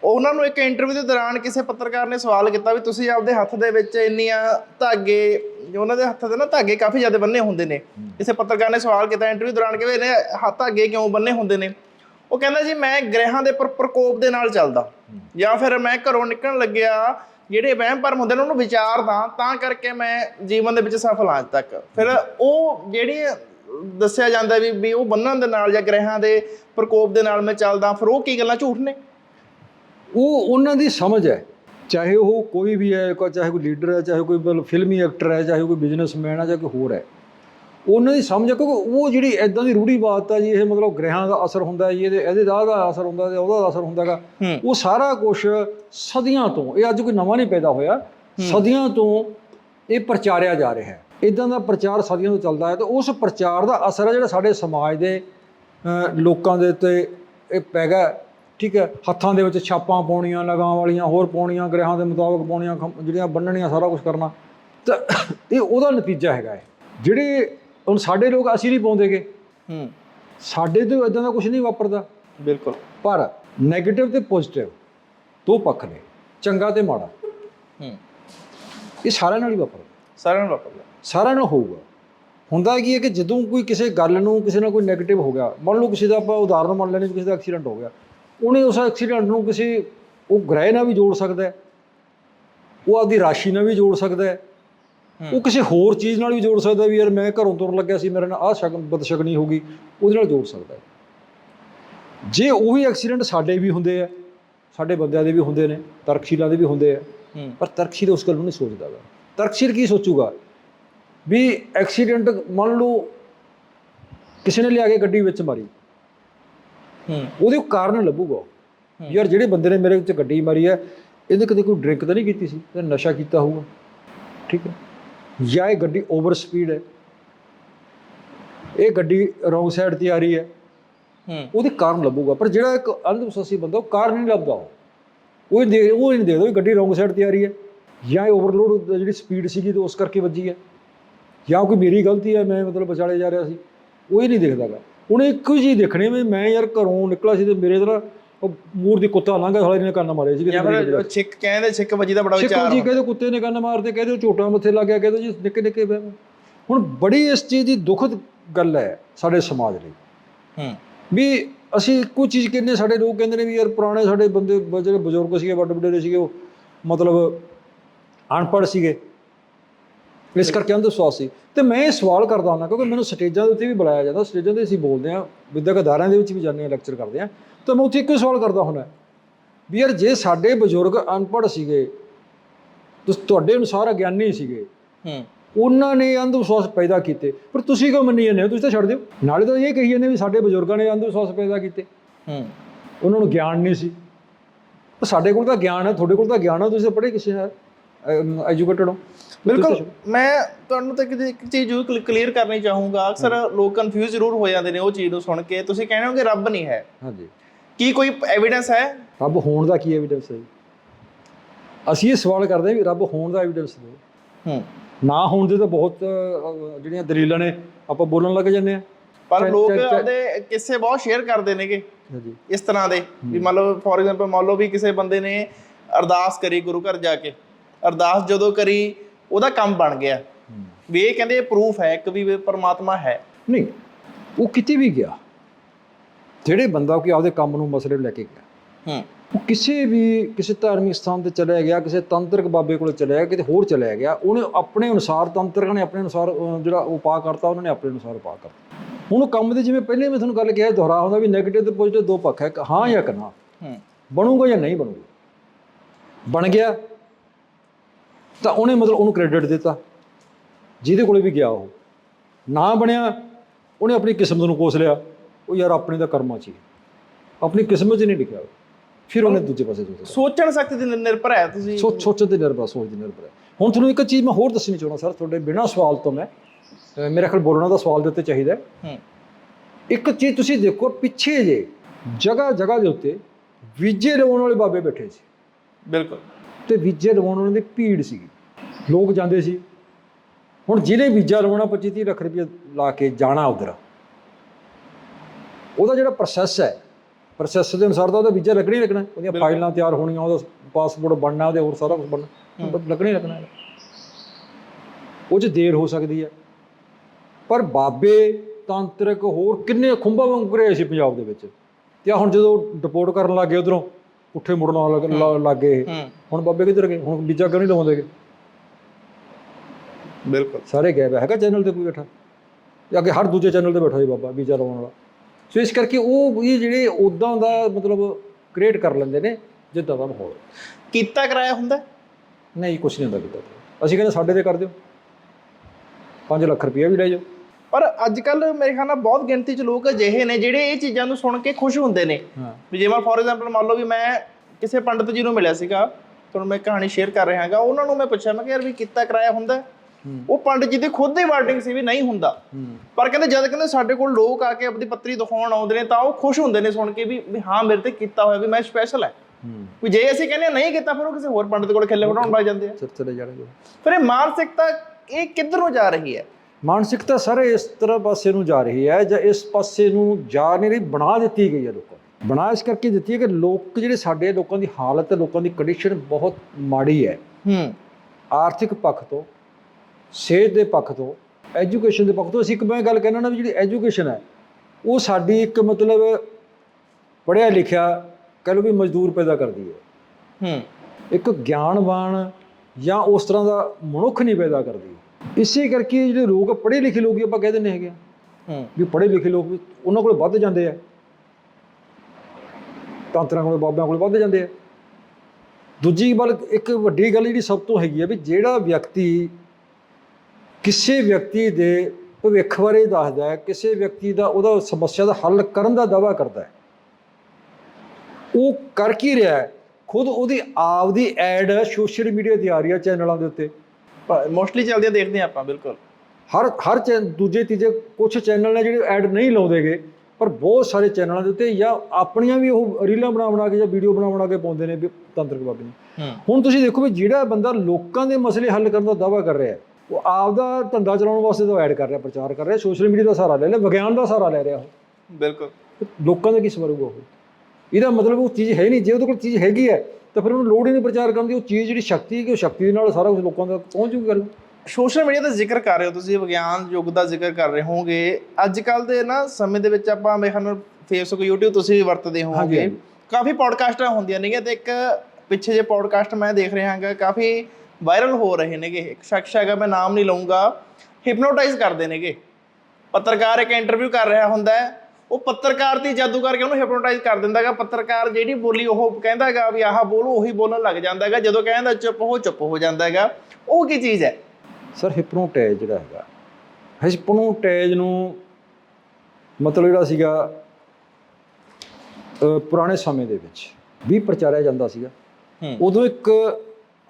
ਉਹਨਾਂ ਨੂੰ ਇੱਕ ਇੰਟਰਵਿਊ ਦੇ ਦੌਰਾਨ ਕਿਸੇ ਪੱਤਰਕਾਰ ਨੇ ਸਵਾਲ ਕੀਤਾ ਵੀ ਤੁਸੀਂ ਆਪਦੇ ਹੱਥ ਦੇ ਵਿੱਚ ਇੰਨੀਆਂ ਧਾਗੇ ਜੋ ਉਹਨਾਂ ਦੇ ਹੱਥ ਦੇ ਨਾ ਧਾਗੇ ਕਾਫੀ ਜ਼ਿਆਦਾ ਬੰਨੇ ਹੁੰਦੇ ਨੇ। ਕਿਸੇ ਪੱਤਰਕਾਰ ਨੇ ਸਵਾਲ ਕੀਤਾ ਇੰਟਰਵਿਊ ਦੌਰਾਨ ਕਿ ਵੀ ਇਹਨੇ ਹੱਥ ਧਾਗੇ ਕਿਉਂ ਬੰਨੇ ਹੁੰਦੇ ਨੇ? ਉਹ ਕਹਿੰਦਾ ਜੀ ਮੈਂ ਗ੍ਰਹਿਾਂ ਦੇ ਪਰ ਪ੍ਰਕੋਪ ਦੇ ਨਾਲ ਚੱਲਦਾ। ਜਾਂ ਫਿਰ ਮੈਂ ਘਰੋਂ ਨਿਕਲਣ ਲੱਗਿਆ ਜਿਹੜੇ ਵਹਿਮ ਭਰਮ ਹੁੰਦੇ ਨੇ ਉਹਨੂੰ ਵਿਚਾਰਦਾ ਤਾਂ ਕਰਕੇ ਮੈਂ ਜੀਵਨ ਦੇ ਵਿੱਚ ਸਫਲ ਹਾਂ ਅੱਜ ਤੱਕ। ਫਿਰ ਉਹ ਜਿਹੜੀ ਦੱਸਿਆ ਜਾਂਦਾ ਵੀ ਵੀ ਉਹ ਬੰਨਣ ਦੇ ਨਾਲ ਜਾਂ ਗ੍ਰਹਿਾਂ ਦੇ ਪ੍ਰਕੋਪ ਦੇ ਨਾਲ ਮੈਂ ਚੱਲਦਾ, ਫਿਰ ਉਹ ਕੀ ਗੱਲਾਂ ਝੂਠ ਨੇ? ਉਹ ਉਹਨਾਂ ਦੀ ਸਮਝ ਹੈ। ਚਾਹੇ ਉਹ ਕੋਈ ਵੀ ਹੈ, ਚਾਹੇ ਕੋਈ ਲੀਡਰ ਹੈ, ਚਾਹੇ ਕੋਈ ਮਤਲਬ ਫਿਲਮੀ ਐਕਟਰ ਹੈ, ਚਾਹੇ ਕੋਈ ਬਿਜ਼ਨਸਮੈਨ ਹੈ ਜਾਂ ਕੋਈ ਹੋਰ ਹੈ। ਉਹਨਾਂ ਦੀ ਸਮਝ ਕਿਉਂਕਿ ਉਹ ਜਿਹੜੀ ਐਦਾਂ ਦੀ ਰੂੜੀਵਾਦਤ ਆ ਜੀ ਇਹ ਮਤਲਬ ਗ੍ਰਹਿਾਂ ਦਾ ਅਸਰ ਹੁੰਦਾ ਜੀ ਇਹਦੇ ਇਹਦੇ ਦਾ ਦਾ ਅਸਰ ਹੁੰਦਾ ਤੇ ਉਹਦਾ ਅਸਰ ਹੁੰਦਾਗਾ ਉਹ ਸਾਰਾ ਕੁਝ ਸਦੀਆਂ ਤੋਂ ਇਹ ਅੱਜ ਕੋਈ ਨਵਾਂ ਨਹੀਂ ਪੈਦਾ ਹੋਇਆ ਸਦੀਆਂ ਤੋਂ ਇਹ ਪ੍ਰਚਾਰਿਆ ਜਾ ਰਿਹਾ ਹੈ। ਇਦਾਂ ਦਾ ਪ੍ਰਚਾਰ ਸਦੀਆਂ ਤੋਂ ਚੱਲਦਾ ਹੈ ਤੇ ਉਸ ਪ੍ਰਚਾਰ ਦਾ ਅਸਰ ਹੈ ਜਿਹੜਾ ਸਾਡੇ ਸਮਾਜ ਦੇ ਲੋਕਾਂ ਦੇ ਉੱਤੇ ਇਹ ਪੈ ਗਿਆ। ਠੀਕ ਹੈ ਹੱਥਾਂ ਦੇ ਵਿੱਚ ਛਾਪਾਂ ਪਾਉਣੀਆਂ ਲਗਾਂ ਵਾਲੀਆਂ ਹੋਰ ਪਾਉਣੀਆਂ ਗ੍ਰਹਿਾਂ ਦੇ ਮੁਤਾਬਕ ਪਾਉਣੀਆਂ ਜਿਹੜੀਆਂ ਬੰਨਣੀਆਂ ਸਾਰਾ ਕੁਝ ਕਰਨਾ। ਤਾਂ ਇਹ ਉਹਦਾ ਨਤੀਜਾ ਹੈਗਾ ਹੈ। ਜਿਹੜੇ ਹੁਣ ਸਾਡੇ ਲੋਕ ਅਸੀਂ ਨਹੀਂ ਪਾਉਂਦੇਗੇ ਹੂੰ। ਸਾਡੇ ਤੋਂ ਇਦਾਂ ਦਾ ਕੁਝ ਨਹੀਂ ਵਾਪਰਦਾ। ਬਿਲਕੁਲ। ਪਰ 네ਗੇਟਿਵ ਤੇ ਪੋਜ਼ਿਟਿਵ ਦੋ ਪੱਖ ਨੇ ਚੰਗਾ ਤੇ ਮਾੜਾ। ਹੂੰ। ਇਹ ਸਾਰਿਆਂ ਨਾਲ ਹੀ ਵਾਪਰਦਾ। ਸਾਰਿਆਂ ਨੂੰ ਵਾਪਰਦਾ। ਸਾਰਿਆਂ ਨਾਲ ਹੋਊਗਾ। ਹੁੰਦਾ ਕੀ ਹੈ ਕਿ ਜਦੋਂ ਕੋਈ ਕਿਸੇ ਗੱਲ ਨੂੰ ਕਿਸੇ ਨਾਲ ਕੋਈ 네ਗੇਟਿਵ ਹੋ ਗਿਆ ਮੰਨ ਲਓ ਕਿਸੇ ਦਾ ਆਪਾਂ ਉਦਾਹਰਨ ਮੰਨ ਲੈਣੇ ਕਿਸੇ ਦਾ ਐਕਸੀਡੈਂਟ ਹੋ ਗਿਆ ਉਹਨੇ ਉਸ ਐਕਸੀਡੈਂਟ ਨੂੰ ਕਿਸੇ ਉਹ ਗ੍ਰਹਿ ਨਾਲ ਵੀ ਜੋੜ ਸਕਦਾ ਹੈ। ਉਹ ਆਪਦੀ ਰਾਸ਼ੀ ਨਾਲ ਵੀ ਜੋੜ ਸਕਦਾ ਹੈ। ਉਹ ਕਿਸੇ ਹੋਰ ਚੀਜ਼ ਨਾਲ ਵੀ ਜੋੜ ਸਕਦਾ ਵੀ ਯਾਰ ਮੈਂ ਘਰੋਂ ਤੁਰਨ ਲੱਗਿਆ ਸੀ ਮੇਰੇ ਨਾਲ ਆਹ ਸ਼ਗਨ ਬਦਸ਼ਗਨੀ ਹੋ ਗਈ ਉਹਦੇ ਨਾਲ ਜੋੜ ਸਕਦਾ ਜੇ ਉਹੀ ਐਕਸੀਡੈਂਟ ਸਾਡੇ ਵੀ ਹੁੰਦੇ ਆ ਸਾਡੇ ਬੰਦਿਆਂ ਦੇ ਵੀ ਹੁੰਦੇ ਨੇ ਤਰਕਸ਼ੀਲਾਂ ਦੇ ਵੀ ਹੁੰਦੇ ਆ ਪਰ ਤਰਕਸ਼ੀਲ ਉਸ ਗੱਲ ਨੂੰ ਨਹੀਂ ਸੋਚਦਾ ਗਾ। ਤਰਕਸ਼ੀਲ ਕੀ ਸੋਚੂਗਾ? ਵੀ ਐਕਸੀਡੈਂਟ ਮੰਨ ਲਓ ਕਿਸੇ ਨੇ ਲਿਆ ਕੇ ਗੱਡੀ ਵਿੱਚ ਮਾਰੀ। ਹੂੰ। ਉਹਦੇ ਕਾਰਨ ਲੱਭੂਗਾ। ਯਾਰ ਜਿਹੜੇ ਬੰਦੇ ਨੇ ਮੇਰੇ ਵਿੱਚ ਗੱਡੀ ਮਾਰੀ ਹੈ ਇਹਨੇ ਕਦੇ ਕੋਈ ਡਰਿੰਕ ਤਾਂ ਨਹੀਂ ਕੀਤੀ ਸੀ? ਤੇ ਨਸ਼ਾ ਕੀਤਾ ਹੋਊਗਾ। ਠੀਕ ਹੈ। ਜਾਂ ਇਹ ਗੱਡੀ ਓਵਰ ਸਪੀਡ ਹੈ। ਇਹ ਗੱਡੀ ਰੋਂਗ ਸਾਈਡ ਤੇ ਆ ਰਹੀ ਹੈ। ਹੂੰ। ਉਹਦੇ ਕਾਰਨ ਲੱਭੂਗਾ। ਪਰ ਜਿਹੜਾ ਇੱਕ ਅੰਧ ਵਿਸ਼ਵਾਸੀ ਬੰਦਾ ਉਹ ਕਾਰਨ ਨਹੀਂ ਲੱਭਦਾ। ਉਹ ਦੇ ਉਹ ਇਹ ਨਹੀਂ ਦੇਖਦਾ ਵੀ ਗੱਡੀ ਰੋਂਗ ਸਾਈਡ ਤੇ ਆ ਰਹੀ ਹੈ। ਜਾਂ ਇਹ ਓਵਰਲੋਡ ਜਿਹੜੀ ਸਪੀਡ ਸੀਗੀ ਤੇ ਉਸ ਕਰਕੇ ਵੱਜੀ ਹੈ। ਜਾਂ ਕੋਈ ਮੇਰੀ ਗਲਤੀ ਹੈ ਮੈਂ ਮਤਲਬ ਵਿਚਾਲੇ ਜਾ ਰਿਹਾ ਸੀ। ਉਹ ਇਹ ਨਹੀਂ ਦੇਖਦਾਗਾ ਉਹਨੇ ਇੱਕੋ ਹੀ ਚੀਜ਼ ਦੇਖਣੀ ਵੀ ਮੈਂ ਯਾਰ ਘਰੋਂ ਨਿਕਲਾ ਸੀ ਤੇ ਮੇਰੇ ਤਰ੍ਹਾਂ ਉਹ ਮੂਰ ਦੀ ਕੁੱਤਾ ਲੰਘਿਆ ਸਾਲੇ ਨੇ ਕੰਨ ਮਾਰੇ ਸੀ ਜਾਂ ਫਿਰ ਛਿੱਕ ਕਹਿੰਦੇ ਛਿੱਕ ਵੱਜੀ ਦਾ ਬੜਾ ਵਿਚਾਰ ਜੀ ਕਹਿੰਦੇ ਕੁੱਤੇ ਨੇ ਕੰਨ ਮਾਰਦੇ ਕਹਿੰਦੇ ਝੋਟਾ ਮੱਥੇ ਲੱਗ ਗਿਆ ਕਹਿੰਦੇ ਜੀ ਨਿੱਕੇ ਨਿੱਕੇ ਵਹਿਮ ਹੁਣ ਬੜੀ ਇਸ ਚੀਜ਼ ਦੀ ਦੁਖਦ ਗੱਲ ਹੈ ਸਾਡੇ ਸਮਾਜ ਲਈ। ਹੂੰ। ਵੀ ਅਸੀਂ ਇੱਕੋ ਚੀਜ਼ ਕਹਿੰਦੇ ਸਾਡੇ ਲੋਕ ਕਹਿੰਦੇ ਨੇ ਵੀ ਯਾਰ ਪੁਰਾਣੇ ਸਾਡੇ ਬੰਦੇ ਜਿਹੜੇ ਬਜ਼ੁਰਗ ਸੀਗੇ ਵੱਡੇ ਵੱਡੇ ਸੀਗੇ ਉਹ ਮਤਲਬ ਅਨਪੜ੍ਹ ਸੀਗੇ। ਇਸ ਕਰਕੇ ਅੰਧ ਵਿਸ਼ਵਾਸ ਸੀ। ਤੇ ਮੈਂ ਇਹ ਸਵਾਲ ਕਰਦਾ ਹੁੰਦਾ ਕਿਉਂਕਿ ਮੈਨੂੰ ਸਟੇਜਾਂ ਦੇ ਉੱਤੇ ਵੀ ਬੁਲਾਇਆ ਜਾਂਦਾ ਸਟੇਜਾਂ ਤੇ ਅਸੀਂ ਬੋਲਦੇ ਹਾਂ ਵਿਦਿਅਕ ਅਦਾਰਿਆਂ ਦੇ ਵਿੱਚ ਵੀ ਜਾਂਦੇ ਹਾਂ ਲੈਕਚਰ ਕਰਦੇ ਹਾਂ। ਤਾਂ ਮੈਂ ਉੱਥੇ ਇੱਕੋ ਸਵਾਲ ਕਰਦਾ ਹੁੰਦਾ। ਵੀ ਯਾਰ ਜੇ ਸਾਡੇ ਬਜ਼ੁਰਗ ਅਨਪੜ੍ਹ ਸੀਗੇ ਤੁਸ ਤੁਹਾਡੇ ਅਨੁਸਾਰ ਅਗਿਆਨੀ ਸੀਗੇ ਹੂੰ। ਉਹਨਾਂ ਨੇ ਅੰਧ ਵਿਸ਼ਵਾਸ ਪੈਦਾ ਕੀਤੇ। ਪਰ ਤੁਸੀਂ ਕਿਉਂ ਮੰਨੀ ਜਾਂਦੇ ਹੋ? ਤੁਸੀਂ ਤਾਂ ਛੱਡ ਦਿਓ। ਨਾਲੇ ਤਾਂ ਇਹ ਕਹੀ ਜਾਂਦੇ ਵੀ ਸਾਡੇ ਬਜ਼ੁਰਗਾਂ ਨੇ ਅੰਧ ਵਿਸ਼ਵਾਸ ਪੈਦਾ ਕੀਤੇ। ਹੂੰ। ਉਹਨਾਂ ਨੂੰ ਗਿਆਨ ਨਹੀਂ ਸੀ। ਪਰ ਸਾਡੇ ਕੋਲ ਤਾਂ ਗਿਆਨ ਹੈ ਤੁਹਾਡੇ ਕੋਲ ਤਾਂ ਗਿਆਨ ਹੈ ਤੁਸੀਂ ਤਾਂ ਪੜ੍ਹੇ ਕਿਸੇ ਹੈ ਐਜੂਕੇਟਡ ਹੋ। ਬਿਲਕੁਲ। ਮੈਂ ਤੁਹਾਨੂੰ ਤਾਂ ਇੱਕ ਚੀਜ਼- ਇੱਕ ਚੀਜ਼ ਜ਼ਰੂਰ ਕਲੀਅਰ ਕਰਨੀ ਚਾਹੂੰਗਾ। ਅਕਸਰ ਲੋਕ ਕਨਫਿਊਜ਼ ਜ਼ਰੂਰ ਹੋ ਜਾਂਦੇ ਨੇ ਉਹ ਚੀਜ਼ ਨੂੰ ਸੁਣ ਕੇ। ਤੁਸੀਂ ਕਹਿੰਦੇ ਹੋ ਕਿ ਰੱਬ ਨਹੀਂ ਹੈ। ਹਾਂਜੀ। ਕੀ ਕੋਈ ਐਵੀਡੈਂਸ ਹੈ? ਰੱਬ ਹੋਣ ਦਾ ਕੀ ਐਵੀਡੈਂਸ ਹੈ ਜੀ? ਅਸੀਂ ਇਹ ਸਵਾਲ ਕਰਦੇ ਹਾਂ ਵੀ ਰੱਬ ਹੋਣ ਦਾ ਐਵੀਡੈਂਸ ਦਿਓ। ਹੂੰ। ਨਾ ਹੋਣ ਦੇ ਤਾਂ ਬਹੁਤ ਅਹ, ਜਿਹੜੀਆਂ ਦਲੀਲਾਂ ਨੇ ਆਪਾਂ ਬੋਲਣ ਲੱਗ ਜਾਂਦੇ ਆ ਪਰ ਚੱਲ- ਲੋਕ ਚੱਲ- ਚੱਲ- ਆਪਦੇ ਕਿੱਸੇ ਬਹੁਤ ਸ਼ੇਅਰ ਕਰਦੇ ਨੇਗੇ। ਹਾਂਜੀ। ਇਸ ਤਰ੍ਹਾਂ ਦੇ ਵੀ ਮਤਲਬ ਫੋਰ ਐਗਜ਼ਾਮਪਲ ਮੰਨ ਲਓ ਵੀ ਕਿਸੇ ਬੰਦੇ ਨੇ ਅਰਦਾਸ ਕਰੀ ਗੁਰੂ ਘਰ ਜਾ ਕੇ। ਅਰਦਾਸ ਜਦੋਂ ਕਰੀ ਉਹਦਾ ਕੰਮ ਬਣ ਗਿਆ। ਵੀ ਇਹ ਕਹਿੰਦੇ ਪ੍ਰੂਫ ਹੈ ਕਿ ਵੀ ਪਰਮਾਤਮਾ ਹੈ। ਨਹੀਂ ਉਹ ਕਿਤੇ ਵੀ ਗਿਆ। ਜਿਹੜੇ ਬੰਦਾ ਕੋਈ ਆਪਦੇ ਕੰਮ ਨੂੰ ਮਸਲੇ ਲੈ ਕੇ ਗਿਆ ਹੂੰ। ਉਹ ਕਿਸੇ ਵੀ ਕਿਸੇ ਧਾਰਮਿਕ ਸਥਾਨ ਤੇ ਚਲਿਆ ਗਿਆ ਕਿਸੇ ਤੰਤਰਿਕ ਬਾਬੇ ਕੋਲ ਚਲਿਆ ਗਿਆ ਕਿਤੇ ਹੋਰ ਚਲਿਆ ਗਿਆ ਉਹਨੇ ਆਪਣੇ ਅਨੁਸਾਰ ਤੰਤਰਿਕਾਂ ਨੇ ਆਪਣੇ ਅਨੁਸਾਰ ਜਿਹੜਾ ਉਪਾਅ ਕਰਤਾ ਉਹਨਾਂ ਨੇ ਆਪਣੇ ਅਨੁਸਾਰ ਉਪਾਅ ਕਰਤਾ। ਹੁਣ ਉਹ ਕੰਮ ਦੇ ਜਿਵੇਂ ਪਹਿਲੇ ਮੈਂ ਤੁਹਾਨੂੰ ਗੱਲ ਕਿਹਾ ਦੁਹਰਾ ਹੁੰਦਾ ਵੀ 네ਗੇਟਿਵ ਤੇ ਪੋਜ਼ਿਟਿਵ ਦੋ ਪੱਖ ਹੈ ਇੱਕ ਹਾਂ ਜਾਂ ਇੱਕ ਨਾ। ਹੂੰ। ਬਣੂਗਾ ਜਾਂ ਨਹੀਂ ਬਣੂਗਾ। ਬਣ ਗਿਆ ਤਾਂ ਉਹਨੇ ਮਤਲਬ ਉਹਨੂੰ ਕ੍ਰੈਡਿਟ ਦਿੱਤਾ। ਜਿਹਦੇ ਕੋਲੇ ਵੀ ਗਿਆ ਉਹ। ਨਾ ਬਣਿਆ ਉਹਨੇ ਆਪਣੀ ਕਿਸਮਤ ਨੂੰ ਕੋਸ ਲਿਆ। ਉਹ ਯਾਰ ਆਪਣੇ ਦਾ ਕਰਮਾਂ ਚ ਹੀ ਹੈ। ਆਪਣੀ ਕਿਸਮਤ 'ਚ ਨਹੀਂ ਲਿਖਿਆ। ਫਿਰ ਉਹਨੇ ਦੂਜੇ ਪਾਸੇ ਸੋਚਿਆ। ਸੋਚਣ ਸ਼ਕਤੀ ਤੇ ਨਿਰਭਰ ਹੈ ਤੁਸੀਂ। ਸੋਚ ਸੋਚਣ ਤੇ ਨਿਰਭਰ ਸੋਚ ਤੇ ਨਿਰਭਰ ਹੈ। ਹੁਣ ਤੁਹਾਨੂੰ ਇੱਕ ਚੀਜ਼ ਮੈਂ ਹੋਰ ਦੱਸਣੀ ਚਾਹੁੰਦਾ ਸਰ ਤੁਹਾਡੇ ਬਿਨਾਂ ਸਵਾਲ ਤੋਂ ਮੈਂ ਅਹ ਮੇਰੇ ਖਿਆਲ ਬੋਲਣਾ ਦਾ ਸਵਾਲ ਦੇ ਉੱਤੇ ਚਾਹੀਦਾ ਹੈ। ਹੂੰ। ਇੱਕ ਚੀਜ਼ ਤੁਸੀਂ ਦੇਖੋ ਪਿੱਛੇ ਜੇ ਜਗ੍ਹਾ ਜਗ੍ਹਾ ਦੇ ਉੱਤੇ ਵੀਜੇ ਲਵਾਉਣ ਵਾਲੇ ਬਾਬੇ ਬੈਠੇ ਸੀ। ਬਿਲਕੁਲ। ਤੇ ਵੀਜੇ ਲਵਾਉਣ ਵਾਲਿਆਂ ਦੀ ਭੀੜ ਸੀਗੀ। ਲੋਕ ਜਾਂਦੇ ਸੀ। ਹੁਣ ਜਿਹਨੇ ਵੀਜ਼ਾ ਲਵਾਉਣਾ 25 30 ਲੱਖ ਰੁਪਏ ਲਾ ਕੇ ਜਾਣਾ ਉਧਰ ਉਹਦਾ ਜਿਹੜਾ ਪ੍ਰੋਸੈਸ ਹੈ ਪ੍ਰੋਸੈਸ ਦੇ ਅਨੁਸਾਰ ਤਾਂ ਉਹਦਾ ਵੀਜ਼ਾ ਲੱਗਣਾ ਹੀ। ਲੱਗਣਾ ਉਹਦੀਆਂ ਫਾਈਲਾਂ ਤਿਆਰ ਹੋਣੀਆਂ ਉਹਦਾ ਪਾਸਪੋਰਟ ਬਣਨਾ ਉਹਦੇ ਹੋਰ ਸਾਰਾ ਕੁਝ ਬਣਨਾ ਲੱਗਣਾ ਹੀ। ਲੱਗਣਾ। ਉਹ 'ਚ ਦੇਰ ਹੋ ਸਕਦੀ ਹੈ। ਪਰ ਬਾਬੇ ਤਾਂਤਰਿਕ ਹੋਰ ਕਿੰਨੇ ਖੁੰਭਾਂ ਵਾਂਗ ਘਰੇ ਸੀ ਪੰਜਾਬ ਦੇ ਵਿੱਚ। ਤੇ ਹੁਣ ਜਦੋਂ ਡਿਪੋਰਟ ਕਰਨ ਲੱਗੇ ਉਧਰੋਂ ਉੱਠੇ ਮੁੜਨ ਲੱਗ- ਹੁਣ ਬਾਬੇ ਕਿੱਧਰ ਗਏ? ਹੁਣ ਵੀਜ਼ਾ ਕਿਉਂ ਨਹੀਂ ਲਵਾਉਂਦੇਗੇ ਬਿਲਕੁਲ। ਸਾਰੇ ਗਏ ਹੈਗਾ ਚੈਨਲ ਤੇ ਕੋਈ ਬੈਠਾ? ਤੇ ਅੱਗੇ ਹਰ ਦੂਜੇ ਚੈਨਲ ਤੇ ਬੈਠਾ ਜੀ ਬਾਬਾ ਵੀਜ਼ਾ ਲਵਾਉਣ ਵਾਲਾ। ਸੋ ਇਸ ਕਰਕੇ ਉਹ ਇਹ ਜਿਹੜੇ ਉਦਾਂ ਦਾ ਮਤਲਬ ਕ੍ਰੀਏਟ ਕਰ ਲੈਂਦੇ ਨੇ ਜਿੱਦਾਂ ਦਾ ਮਾਹੌਲ। ਕੀਤਾ ਕਰਾਇਆ ਹੁੰਦਾ? ਨਹੀਂ ਕੁਛ ਨਹੀਂ ਹੁੰਦਾ ਕੀਤਾ। ਅਸੀਂ ਕਹਿੰਦੇ ਸਾਡੇ ਤੇ ਕਰ ਦਿਓ। 5 ਲੱਖ ਰੁਪਏ ਵੀ ਲੈ ਜਾਓ। ਪਰ ਅੱਜ ਕੱਲ ਮੇਰੇ ਖਿਆਲ ਨਾਲ ਬਹੁਤ ਗਿਣਤੀ 'ਚ ਲੋਕ ਅਜਿਹੇ ਨੇ ਜਿਹੜੇ ਇਹ ਚੀਜ਼ਾਂ ਨੂੰ ਸੁਣ ਕੇ ਖੁਸ਼ ਹੁੰਦੇ ਨੇ। ਵੀ ਜਿਵੇਂ ਫੋਰ ਐਗਜ਼ਾਮਪਲ ਮੰਨ ਲਓ ਵੀ ਮੈਂ ਕਿਸੇ ਪੰਡਤ ਜੀ ਨੂੰ ਮਿਲਿਆ ਸੀਗਾ ਤੁਹਾਨੂੰ ਮੈਂ ਕਹਾਣੀ ਸ਼ੇਅਰ ਕਰ ਰਿਹਾ ਹਾਂਗਾ। ਉਹਨਾਂ ਨੂੰ ਮੈਂ ਪੁੱਛਿਆ ਮੈਂ ਕਿ ਯਾਰ ਵੀ ਕੀਤਾ ਕਰਾਇਆ ਹੁੰਦਾ। ਉਹ ਪੰਡਤ ਜੀ ਦੀ ਖੁਦ ਦੀ ਵਾਰਡਿੰਗ ਸੀ ਵੀ ਨਹੀਂ ਹੁੰਦਾ। ਪਰ ਕਹਿੰਦੇ ਜਦ ਕਹਿੰਦੇ ਸਾਡੇ ਕੋਲ ਲੋਕ ਆ ਕੇ ਆਪਣੀ ਪੱਤਰੀ ਦਿਖਾਉਣ ਆਉਂਦੇ ਨੇ ਤਾਂ ਉਹ ਖੁਸ਼ ਹੁੰਦੇ ਨੇ ਸੁਣ ਕੇ ਵੀ ਹਾਂ ਮੇਰੇ ਤੇ ਕੀਤਾ ਹੋਇਆ ਵੀ ਮੈਂ ਸਪੈਸ਼ਲ ਹੈ। ਵੀ ਜੇ ਅਸੀਂ ਕਹਿੰਦੇ ਨਹੀਂ ਕੀਤਾ ਫਿਰ ਉਹ ਕਿਸੇ ਹੋਰ ਪੰਡਤ ਕੋਲ ਖੇਲੇ ਬਣਾਉਣ ਲੱਗ ਜਾਂਦੇ ਆ। ਸਿਰ ਚਲੇ ਜਾਣਗੇ। ਫਿਰ ਇਹ ਮਾਨਸਿਕਤਾ ਇਹ ਕਿੱਧਰ ਨੂੰ ਜਾ ਰਹੀ ਹੈ? ਮਾਨਸਿਕਤਾ ਸਾਰੇ ਇਸ ਤਰ੍ਹਾਂ ਪਾਸੇ ਨੂੰ ਜਾ ਰਹੀ ਹੈ ਜਾਂ ਇਸ ਪਾਸੇ ਨੂੰ ਜਾ ਨਹੀਂ ਰਹੀ ਬਣਾ ਦਿੱਤੀ ਗਈ ਹੈ ਲੋਕਾਂ ਬਣਾ ਇਸ ਕਰਕੇ ਦਿੱਤੀ ਹੈ ਕਿ ਲੋਕ ਜਿਹੜੇ ਸਾਡੇ ਲੋਕਾਂ ਦੀ ਹਾਲਤ ਲੋਕਾਂ ਦੀ ਕੰਡੀਸ਼ਨ ਬਹੁਤ ਮਾੜੀ ਹੈ। ਹੂੰ। ਆਰਥਿਕ ਪੱਖ ਤੋਂ ਸਿਹਤ ਦੇ ਪੱਖ ਤੋਂ ਐਜੂਕੇਸ਼ਨ ਦੇ ਪੱਖ ਤੋਂ ਅਸੀਂ ਇੱਕ ਮੈਂ ਗੱਲ ਕਹਿਣਾ ਨਾ ਵੀ ਜਿਹੜੀ ਐਜੂਕੇਸ਼ਨ ਹੈ ਉਹ ਸਾਡੀ ਇੱਕ ਮਤਲਬ ਪੜ੍ਹਿਆ ਲਿਖਿਆ ਕਹਿ ਲਓ ਵੀ ਮਜ਼ਦੂਰ ਪੈਦਾ ਕਰਦੀ ਹੈ। ਹੂੰ। ਇੱਕ ਗਿਆਨਵਾਨ ਜਾਂ ਉਸ ਤਰ੍ਹਾਂ ਦਾ ਮਨੁੱਖ ਨਹੀਂ ਪੈਦਾ ਕਰਦੀ। ਇਸੇ ਕਰਕੇ ਜਿਹੜੇ ਲੋਕ ਪੜ੍ਹੇ ਲਿਖੇ ਲੋਕ ਆਪਾਂ ਕਹਿ ਦਿੰਦੇ ਹੈਗੇ ਹੂੰ। ਵੀ ਪੜ੍ਹੇ ਲਿਖੇ ਲੋਕ ਵੀ ਉਹਨਾਂ ਕੋਲ ਵੱਧ ਜਾਂਦੇ ਆ। ਤੰਤਰਾਂ ਕੋਲ ਬਾਬਿਆਂ ਕੋਲ ਵੱਧ ਜਾਂਦੇ ਆ। ਦੂਜੀ ਗੱਲ ਇੱਕ ਵੱਡੀ ਗੱਲ ਜਿਹੜੀ ਸਭ ਤੋਂ ਹੈਗੀ ਆ ਵੀ ਜਿਹੜਾ ਵਿਅਕਤੀ ਕਿਸੇ ਵਿਅਕਤੀ ਦੇ ਭਵਿੱਖ ਬਾਰੇ ਦੱਸਦਾ ਹੈ ਕਿਸੇ ਵਿਅਕਤੀ ਦਾ ਉਹਦਾ ਸਮੱਸਿਆ ਦਾ ਹੱਲ ਕਰਨ ਦਾ ਦਾਵਾ ਕਰਦਾ ਹੈ। ਉਹ ਕਰ ਕੀ ਰਿਹਾ ਹੈ? ਖੁਦ ਉਹਦੀ ਆਪਦੀ ਐਡ ਸੋਸ਼ਲ ਮੀਡੀਆ ਤੇ ਆ ਰਹੀ ਹੈ ਚੈਨਲਾਂ ਦੇ ਉੱਤੇ। ਮੋਸਟਲੀ ਚੱਲਦੀਆਂ ਦੇਖਦੇ ਆਪਾਂ ਬਿਲਕੁਲ। ਹਰ ਹਰ ਚੈ- ਦੂਜੇ ਤੀਜੇ ਕੁਝ ਚੈਨਲ ਨੇ ਜਿਹੜੇ ਐਡ ਨਹੀਂ ਲਾਉਂਦੇਗੇ ਪਰ ਬਹੁਤ ਸਾਰੇ ਚੈਨਲਾਂ ਦੇ ਉੱਤੇ ਜਾਂ ਆਪਣੀਆਂ ਵੀ ਉਹ ਰੀਲਾਂ ਬਣਾ ਬਣਾ ਕੇ ਜਾਂ ਵੀਡੀਓ ਬਣਾ ਬਣਾ ਕੇ ਪਾਉਂਦੇ ਨੇ ਵੀ ਤੰਤਰਿਕ ਬਾਬੇ ਨੇ। ਹੁਣ ਤੁਸੀਂ ਦੇਖੋ ਵੀ ਜਿਹੜਾ ਬੰਦਾ ਲੋਕਾਂ ਦੇ ਮਸਲੇ ਹੱਲ ਕਰਨ ਦਾ ਦਾਵਾ ਕਰ ਰਿਹਾ ਹੈ ਉਹ ਆਪਦਾ ਧੰਦਾ ਚਲਾਉਣ ਵਾਸਤੇ ਤਾਂ ਐਡ ਕਰ ਰਿਹਾ ਪ੍ਰਚਾਰ ਕਰ ਰਿਹਾ ਸੋਸ਼ਲ ਮੀਡੀਆ ਦਾ ਸਹਾਰਾ ਲੈ ਲਿਆ ਵਿਗਿਆਨ ਦਾ ਸਹਾਰਾ ਲੈ ਰਿਹਾ ਉਹ। ਬਿਲਕੁਲ। ਲੋਕਾਂ ਦਾ ਕੀ ਸਵਰੂਗਾ ਉਹ? ਇਹਦਾ ਮਤਲਬ ਉਹ ਚੀਜ਼ ਹੈ ਨਹੀਂ ਜੇ ਉਹਦੇ ਕੋਲ ਚੀਜ਼ ਹੈਗੀ ਹੈ ਤਾਂ ਫਿਰ ਉਹਨੂੰ ਲੋੜ ਹੀ ਨਹੀਂ ਪ੍ਰਚਾਰ ਕਰਨ ਦੀ ਉਹ ਚੀਜ਼ ਜਿਹੜੀ ਸ਼ਕਤੀ ਹੈ ਕਿ ਉਹ ਸ਼ਕਤੀ ਦੇ ਨਾਲ ਸਾਰਾ ਕੁਝ ਲੋਕਾਂ ਤੱਕ ਪਹੁੰਚ ਜੂਗੀ ਗੱਲ ਸੋਸ਼ਲ ਮੀਡੀਆ ਦਾ ਜ਼ਿਕਰ ਕਰ ਰਹੇ ਹੋ ਤੁਸੀਂ ਵਿਗਿਆਨ ਯੁੱਗ ਦਾ ਜ਼ਿਕਰ ਕਰ ਰਹੇ ਹੋਗੇ ਅੱਜ ਕੱਲ ਦੇ ਨਾ ਸਮੇਂ ਦੇ ਵਿੱਚ ਆਪਾਂ ਮੇਰੇ ਨਾਲ ਫੇਸਬੁੱਕ YouTube ਤੁਸੀਂ ਵੀ ਵਰਤਦੇ ਹੋਵੋਗੇ। ਹਾਂਜੀ। ਕਾਫੀ ਪੋਡਕਾਸਟਾਂ ਹੁੰਦੀਆਂ ਨੇਗੀਆਂ ਤੇ ਇੱਕ ਪਿੱਛੇ ਜੇ ਪੋਡਕਾਸਟ ਮੈਂ ਦੇਖ ਰਿਹਾ ਹਾਂਗਾ ਕਾਫੀ ਵਾਇਰਲ ਹੋ ਰਹੇ ਨੇਗੇ। ਇੱਕ ਸ਼ਖਸ ਹੈਗਾ ਮੈਂ ਨਾਮ ਨਹੀਂ ਲਵਾਂਗਾ ਹਿਪਨੋਟਾਈਜ਼ ਕਰਦੇ ਨੇਗੇ। ਪੱਤਰਕਾਰ ਇੱਕ ਇੰਟਰਵਿਊ ਕਰ ਰਿਹਾ ਹੁੰਦਾ ਹੈ ਉਹ ਪੱਤਰਕਾਰ ਦੀ ਜਾਦੂ ਕਰਕੇ ਉਹਨੂੰ ਹਿਪਨੋਟਾਈਜ਼ ਕਰ ਦਿੰਦਾ ਹੈਗਾ? ਪੱਤਰਕਾਰ ਜਿਹੜੀ ਬੋਲੀ ਉਹ ਕਹਿੰਦਾ ਹੈਗਾ ਵੀ ਆਹ ਬੋਲੋ ਉਹੀ ਬੋਲਣ ਲੱਗ ਜਾਂਦਾ ਹੈਗਾ। ਜਦੋਂ ਕਹਿੰਦਾ ਚੁੱਪ ਹੋ ਚੁੱਪ ਹੋ ਜਾਂਦਾ ਹੈਗਾ। ਉਹ ਕੀ ਚੀਜ਼ ਹੈ? ਸਰ ਹਿਪਨੋਟਾਈਜ਼ ਜਿਹੜਾ ਹੈਗਾ ਹਿਪਨੋਟਾਈਜ਼ ਨੂੰ ਮਤਲਬ ਜਿਹੜਾ ਸੀਗਾ ਪੁਰਾਣੇ ਸਮੇਂ ਦੇ ਵਿੱਚ ਵੀ ਪ੍ਰਚਾਰਿਆ ਜਾਂਦਾ ਸੀਗਾ। ਉਦੋਂ ਇੱਕ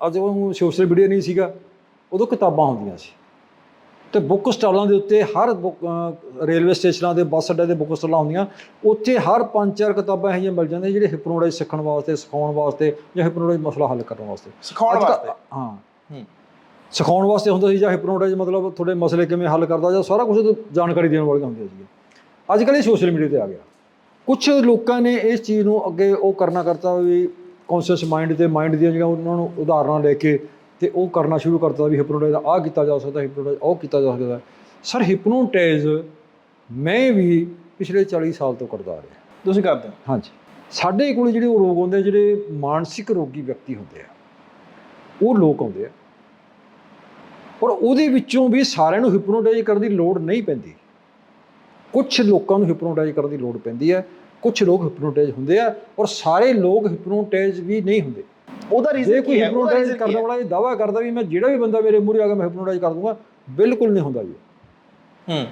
ਅੱਜ ਉਹ ਸੋਸ਼ਲ ਮੀਡੀਆ ਨਹੀਂ ਸੀਗਾ ਉਦੋਂ ਕਿਤਾਬਾਂ ਹੁੰਦੀਆਂ ਸੀ। ਤੇ ਬੁੱਕ ਸਟਾਲਾਂ ਦੇ ਉੱਤੇ ਹਰ ਰੇਲਵੇ ਸਟੇਸ਼ਨਾਂ ਦੇ ਬੱਸ ਅੱਡੇ ਦੇ ਬੁੱਕ ਸਟਾਲਾਂ ਹੁੰਦੀਆਂ ਉੱਥੇ ਹਰ ਪੰਜ ਚਾਰ ਕਿਤਾਬਾਂ ਇਹੋ ਜਿਹੀਆਂ ਮਿਲ ਜਾਂਦੀਆਂ ਜਿਹੜੇ ਹਿਪਨੋਟਾਈਜ਼ ਸਿੱਖਣ ਵਾਸਤੇ ਸਿਖਾਉਣ ਵਾਸਤੇ ਜਾਂ ਹਿਪਨੋਟਾਈਜ਼ ਮਸਲਾ ਹੱਲ ਕਰਨ ਵਾਸਤੇ। ਸਿਖਾਉਣ ਵਾਸਤੇ? ਹਾਂ। ਹੂੰ। ਸਿਖਾਉਣ ਵਾਸਤੇ ਹੁੰਦਾ ਸੀ ਜਾਂ ਹਿਪਨੋਟਾਈਜ਼ ਮਤਲਬ ਤੁਹਾਡੇ ਮਸਲੇ ਕਿਵੇਂ ਹੱਲ ਕਰਦਾ ਜਾਂ ਸਾਰਾ ਕੁਝ ਜਾਣਕਾਰੀ ਦੇਣ ਵਾਲੀਆਂ ਹੁੰਦੀਆਂ ਸੀ ਅੱਜ ਕੱਲ੍ਹ ਇਹ ਸੋਸ਼ਲ ਮੀਡੀਆ ਤੇ ਆ ਗਿਆ। ਕੁਝ ਲੋਕਾਂ ਨੇ ਇਸ ਚੀਜ਼ ਨੂੰ ਅੱਗੇ ਉਹ ਕਰਨਾ ਕਰਤਾ ਵੀ ਕੌਨਸ਼ੀਅਸ ਮਾਈਂਡ ਤੇ ਮਾਈਂਡ ਦੀਆਂ ਜਿਹੜੀਆਂ ਉਹਨਾਂ ਨੂੰ ਉਦਾਹਰਨਾਂ ਲੈ ਕੇ ਤੇ ਉਹ ਕਰਨਾ ਸ਼ੁਰੂ ਕਰਤਾ ਵੀ ਹਿਪਨੋਟਾਈਜ਼ ਆਹ ਕੀਤਾ ਜਾ ਸਕਦਾ ਹਿਪਨੋਟਾਈਜ਼ ਉਹ ਕੀਤਾ ਜਾ ਸਕਦਾ। ਸਰ ਹਿਪਨੋਟਾਈਜ਼ ਮੈਂ ਵੀ ਪਿਛਲੇ 40 ਸਾਲ ਤੋਂ ਕਰਦਾ ਆ ਰਿਹਾ। ਤੁਸੀਂ ਕਰਦੇ ਹੋ? ਹਾਂਜੀ। ਸਾਡੇ ਕੋਲ ਜਿਹੜੇ ਉਹ ਰੋਗ ਹੁੰਦੇ ਜਿਹੜੇ ਮਾਨਸਿਕ ਰੋਗੀ ਵਿਅਕਤੀ ਹੁੰਦੇ ਆ ਉਹ ਲੋਕ ਆਉਂਦੇ ਆ। ਔਰ ਉਹਦੇ ਵਿੱਚੋਂ ਵੀ ਸਾਰਿਆਂ ਨੂੰ ਹਿਪਨੋਟਾਈਜ਼ ਕਰਨ ਦੀ ਲੋੜ ਨਹੀਂ ਪੈਂਦੀ। ਕੁਝ ਲੋਕਾਂ ਨੂੰ ਹਿਪਨੋਟਾਈਜ਼ ਕਰਨ ਦੀ ਲੋੜ ਪੈਂਦੀ ਹੈ। ਕੁਝ ਲੋਕ ਹਿਪਨੋਟਾਈਜ਼ ਹੁੰਦੇ ਆ ਔਰ ਸਾਰੇ ਲੋਕ ਹਿਪਨੋਟਾਈਜ਼ ਵੀ ਨਹੀਂ ਹੁੰਦੇ। ਉਹਦਾ ਰੀਜ਼ਨ ਕੀ ਹੈ? ਹਿਪਨੋਟਾਈਜ਼ ਕਰਨ? ਵਾਲਾ ਇਹ ਦਾਵਾ ਕਰਦਾ ਵੀ ਮੈਂ ਜਿਹੜਾ ਵੀ ਬੰਦਾ ਮੇਰੇ ਮੂਹਰੇ ਆ ਕੇ ਮੈਂ ਹਿਪਨੋਟਾਈਜ਼ ਕਰ ਦੂੰਗਾ ਬਿਲਕੁਲ ਨਹੀਂ ਹੁੰਦਾ ਜੀ। ਹੂੰ।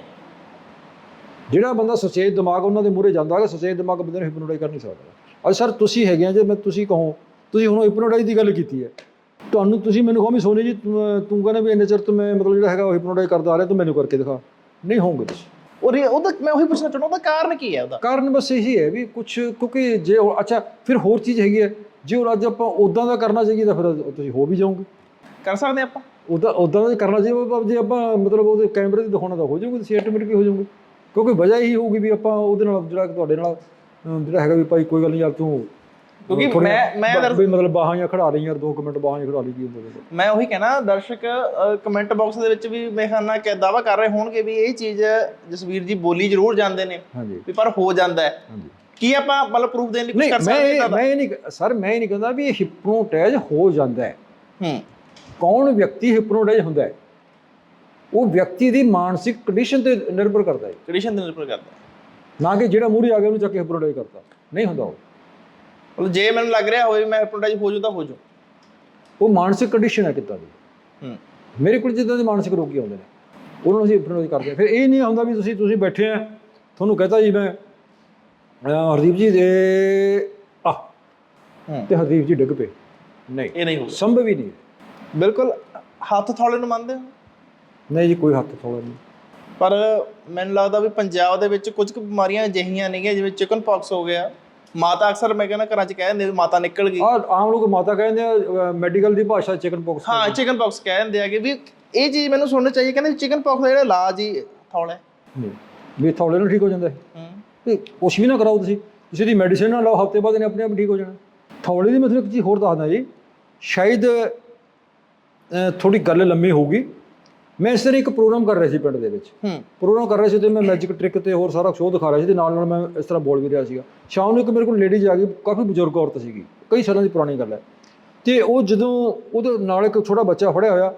ਜਿਹੜਾ ਬੰਦਾ ਸੁਚੇਤ ਦਿਮਾਗ ਉਹਨਾਂ ਦੇ ਮੂਹਰੇ ਜਾਂਦਾ ਹੈ ਸੁਚੇਤ ਦਿਮਾਗ ਬੰਦੇ ਨੂੰ ਹਿਪਨੋਟਾਈਜ਼ ਕਰ ਨਹੀਂ ਸਕਦਾ। ਅੱਜ ਸਰ ਤੁਸੀਂ ਹੈਗੇ ਆ ਜੇ ਮੈਂ ਤੁਸੀਂ ਕਹੋ ਤੁਸੀਂ ਹੁਣ ਹਿਪਨੋਟਾਈਜ਼ ਦੀ ਗੱਲ ਕੀਤੀ ਹੈ। ਤੁਹਾਨੂੰ ਤੁਸੀਂ ਮੈਨੂੰ ਕਹੋ ਵੀ ਸੋਨੀ ਜੀ ਤੂੰ ਤੂੰ ਕਹਿੰਦਾ ਵੀ ਇੰਨੇ ਚਿਰ ਤੋਂ ਮੈਂ ਮਤਲਬ ਜਿਹੜਾ ਹੈਗਾ ਉਹ ਹਿਪਨੋਟਾਈਜ਼ ਕਰਦਾ ਆ ਰਿਹਾ ਤੂੰ ਮੈਨੂੰ ਕਰਕੇ ਦਿਖਾ। ਨਹੀਂ ਹੋਊਗੇ ਤੁਸੀਂ ਉਹ ਰੀ- ਉਹਦਾ ਮੈਂ ਉਹੀ ਪੁੱਛਣਾ ਚਾਹੁੰਦਾ ਉਹਦਾ ਕਾਰਨ ਕੀ ਹੈ ਉਹਦਾ? ਕਾਰਨ ਬਸ ਇਹੀ ਹੈ ਵੀ ਕੁਝ ਕਿਉਂਕਿ ਜੇ ਉਹ- ਅੱਛਾ ਫਿਰ ਹੋਰ ਚੀਜ਼ ਹੈਗੀ ਹੈ। ਜੇ ਉਹ ਅੱਜ ਆਪਾਂ ਉਦਾਂ ਦਾ ਕਰਨਾ ਚਾਹੀਏ ਤਾਂ ਫਿਰ ਤੁਸੀਂ ਹੋ ਵੀ ਜਾਓਗੇ। ਕਰ ਸਕਦੇ ਆਪਾਂ? ਉਦਾਂ ਉਦਾਂ ਦਾ ਕਰਨਾ ਚਾਹੀਏ ਪਰ ਜੇ ਆਪਾਂ ਮਤਲਬ ਉਹਦੇ ਕੈਮਰੇ ਤੇ ਦਿਖਾਉਣਾ ਤਾਂ ਹੋ ਜਾਊਗਾ ਤੁਸੀਂ ਆਟੋਮੈਟਿਕ ਹੋ ਜਾਓਗੇ। ਕਿਉਂਕਿ ਵਜ੍ਹਾ ਇਹੀ ਹੋਊਗੀ ਵੀ ਆਪਾਂ ਉਹਦੇ ਨਾਲ ਜਿਹੜਾ ਤੁਹਾਡੇ ਨਾਲ ਅਮ, ਜਿਹੜਾ ਹੈਗਾ ਵੀ ਭਾਈ ਕੋਈ ਗੱਲ ਨਹੀਂ ਯਾਰ ਤੂੰ ਕਿਉਂਕਿ ਥੋੜ੍ਹੀਆਂ ਮੈਂ- ਮੈਂ ਦਰ- ਵੀ ਮਤਲਬ ਬਾਹਾਂ ਜਾਂ ਖੜਾ ਲਈ ਯਾਰ 2 ਮਿੰਟ ਬਾਹਾਂ ਜਾਂ ਖੜਾ ਲਈ ਕੀ ਹੁੰਦਾ। ਮੈਂ ਉਹੀ ਕਹਿਣਾ ਦਰਸ਼ਕ ਕਮੈਂਟ ਬਾਕਸ ਦੇ ਵਿੱਚ ਵੀ ਮੇਰੇ ਖਿਆਲ ਨਾਲ ਕਿ ਦਾਵਾ ਕਰ ਰਹੇ ਹੋਣਗੇ ਵੀ ਇਹ ਚੀਜ਼ ਜਸਵੀਰ ਜੀ ਬੋਲੀ ਜ਼ਰੂਰ ਜਾਂਦੇ ਨੇ ਹਾਂਜੀ। ਵੀ ਪਰ ਹੋ ਜਾਂਦਾ ਹੈ। ਹਾਂਜੀ। ਕੀ ਆਪਾਂ ਮਤਲਬ ਪ੍ਰੂਫ ਦੇਣ ਲਈ ਕੁਝ ਨਹੀਂ ਕਰ ਮੈਂ ਸਕਦੇ ਇਹ- ਮੈਂ ਇਹ ਨਹੀਂ ਸਰ ਮੈਂ ਇਹ ਨਹੀਂ ਕਹਿੰਦਾ ਵੀ ਇਹ ਹਿਪਨੋਟਾਈਜ਼ ਹੋ ਜਾਂਦਾ ਹੈ। ਹੂੰ। ਕੌਣ ਵਿਅਕਤੀ ਹਿਪਨੋਟਾਈਜ਼ ਹੁੰਦਾ ਹੈ? ਉਹ ਵਿਅਕਤੀ ਦੀ ਮਾਨਸਿਕ ਕੰਡੀਸ਼ਨ ਤੇ ਨਿਰਭਰ ਕਰਦਾ ਹੈ। ਕੰਡੀਸ਼ਨ ਤੇ ਨਿਰਭਰ ਕਰਦਾ ਹੈ। ਨਾ ਕਿ ਜਿਹੜਾ ਮੂਹਰੇ ਆ ਗਿਆ ਉਹਨੂੰ ਚੱਕ ਕੇ ਹਿਪਨੋਟਾਈਜ਼ ਕਰਤਾ। ਨਹੀਂ ਹੁੰਦਾ ਉਹ। ਮਤਲਬ ਜੇ ਮੈਨੂੰ ਲੱਗ ਰਿਹਾ ਹੋਵੇ ਮੈਂ ਹਿਪਨੋਟਾਈਜ਼ ਹੋ ਜੂ ਤਾਂ ਹੋ ਜੂ ਉਹ ਮਾਨਸਿਕ ਕੰਡੀਸ਼ਨ ਹੈ ਕਿੱਦਾਂ ਦੀ? ਹੂੰ। ਮੇਰੇ ਕੋਲ ਜਿੱਦਾਂ ਦੇ ਮਾਨਸਿਕ ਰੋਗੀ ਆਉਂਦੇ ਨੇ ਉਹਨਾਂ ਨੂੰ ਅਸੀਂ ਹਿਪਨੋਟਾਈਜ਼ ਕਰਦੇ ਹਾਂ। ਫਿਰ ਇਹ ਨਹੀਂ ਹੁੰਦਾ ਵੀ ਤੁਸੀਂ ਤੁਸੀਂ ਬੈਠੇ ਆ ਤੁਹਾਨੂੰ ਕਹਤਾ ਜੀ ਮੈਂ ਹਰਦੀਪ ਜੀ ਦੇ ਆ। ਤੇ ਹਰਦੀਪ ਜੀ ਡਿੱਗ ਪਏ। ਨਹੀਂ ਇਹ ਨਹੀਂ ਹੋਊਗਾ ਸੰਭਵ ਹੀ ਨਹੀਂ। ਬਿਲਕੁਲ ਹੱਥ ਥੌਲੇ ਨੂੰ ਮੰਨਦੇ ਹੋ? ਨਹੀਂ ਜੀ ਕੋਈ ਹੱਥ ਥੋੜਾ ਨਹੀਂ। ਪਰ ਮੈਨੂੰ ਲੱਗਦਾ ਵੀ ਪੰਜਾਬ ਦੇ ਵਿੱਚ ਕੁਝ ਕੁ ਬਿਮਾਰੀਆਂ ਅਜਿਹੀਆਂ ਨੇਗੀਆਂ ਜਿਵੇਂ ਚਿਕਨ ਪੌਕਸ ਹੋ ਗਿਆ। ਮਾਤਾ ਅਕਸਰ ਮੈਂ ਕਹਿੰਦਾ ਘਰਾਂ 'ਚ ਕਹਿ ਦਿੰਦੇ ਵੀ ਮਾਤਾ ਨਿਕਲ ਗਈ। ਆ ਆਮ ਲੋਕ ਮਾਤਾ ਕਹਿੰਦੇ ਆ ਮੈਡੀਕਲ ਦੀ ਭਾਸ਼ਾ ਚਿਕਨ ਪੌਕਸ ਹਾਂ ਚਿਕਨ ਪੌਕਸ ਕਹਿ ਦਿੰਦੇ ਆਗੇ ਵੀ ਇਹ ਚੀਜ਼ ਮੈਨੂੰ ਸੁਣਨੀ ਚਾਹੀਏ ਕਹਿੰਦੇ ਚਿਕਨ ਪੌਕਸ ਦਾ ਜਿਹੜਾ ਇਲਾਜ ਹੀ ਥੌਲਾ ਨਹੀਂ ਵੀ ਥੋੜੇ ਨੂੰ ਠੀਕ ਹੋ ਜਾਂਦਾ ਹੈ। ਤੇ ਕੁਛ ਵੀ ਨਾ ਕਰਾਓ ਤੁਸੀਂ ਤੁਸੀਂ ਦੀ ਮੈਡੀਸਿਨ ਨਾ ਲਓ ਹਫ਼ਤੇ ਬਾਅਦ ਇਹਨੇ ਆਪਣੇ ਆਪ ਠੀਕ ਹੋ ਜਾਣਾ। ਥੌਲੇ ਦੀ ਮਤਲਬ ਇੱਕ ਚੀਜ਼ ਹੋਰ ਦੱਸਦਾ ਜੀ ਸ਼ਾਇਦ ਥੋੜੀ ਗੱਲ ਲੰਮੀ ਹੋਊਗੀ। ਮੈਂ ਇਸ ਤਰ੍ਹਾਂ ਇੱਕ ਪ੍ਰੋਗਰਾਮ ਕਰ ਰਿਹਾ ਸੀ ਪਿੰਡ ਦੇ ਵਿੱਚ। ਹੂੰ। ਪ੍ਰੋਗਰਾਮ ਕਰ ਰਿਹਾ ਸੀ ਤੇ ਮੈਂ ਮੈਜਿਕ ਟ੍ਰਿਕ ਤੇ ਹੋਰ ਸਾਰਾ ਸ਼ੋਅ ਦਿਖਾ ਰਿਹਾ ਸੀ ਤੇ ਨਾਲ ਨਾਲ ਮੈਂ ਇਸ ਤਰ੍ਹਾਂ ਬੋਲ ਵੀ ਰਿਹਾ ਸੀਗਾ। ਸ਼ਾਮ ਨੂੰ ਇੱਕ ਮੇਰੇ ਕੋਲ ਲੇਡੀਜ਼ ਆ ਗਈ ਕਾਫੀ ਬਜ਼ੁਰਗ ਔਰਤ ਸੀਗੀ। ਕਈ ਸਾਲਾਂ ਦੀ ਪੁਰਾਣੀ ਗੱਲ ਹੈ। ਤੇ ਉਹ ਜਦੋਂ ਉਹਦੇ ਨਾਲ ਇੱਕ ਛੋਟਾ ਬੱਚਾ ਫੜਿਆ ਹੋਇਆ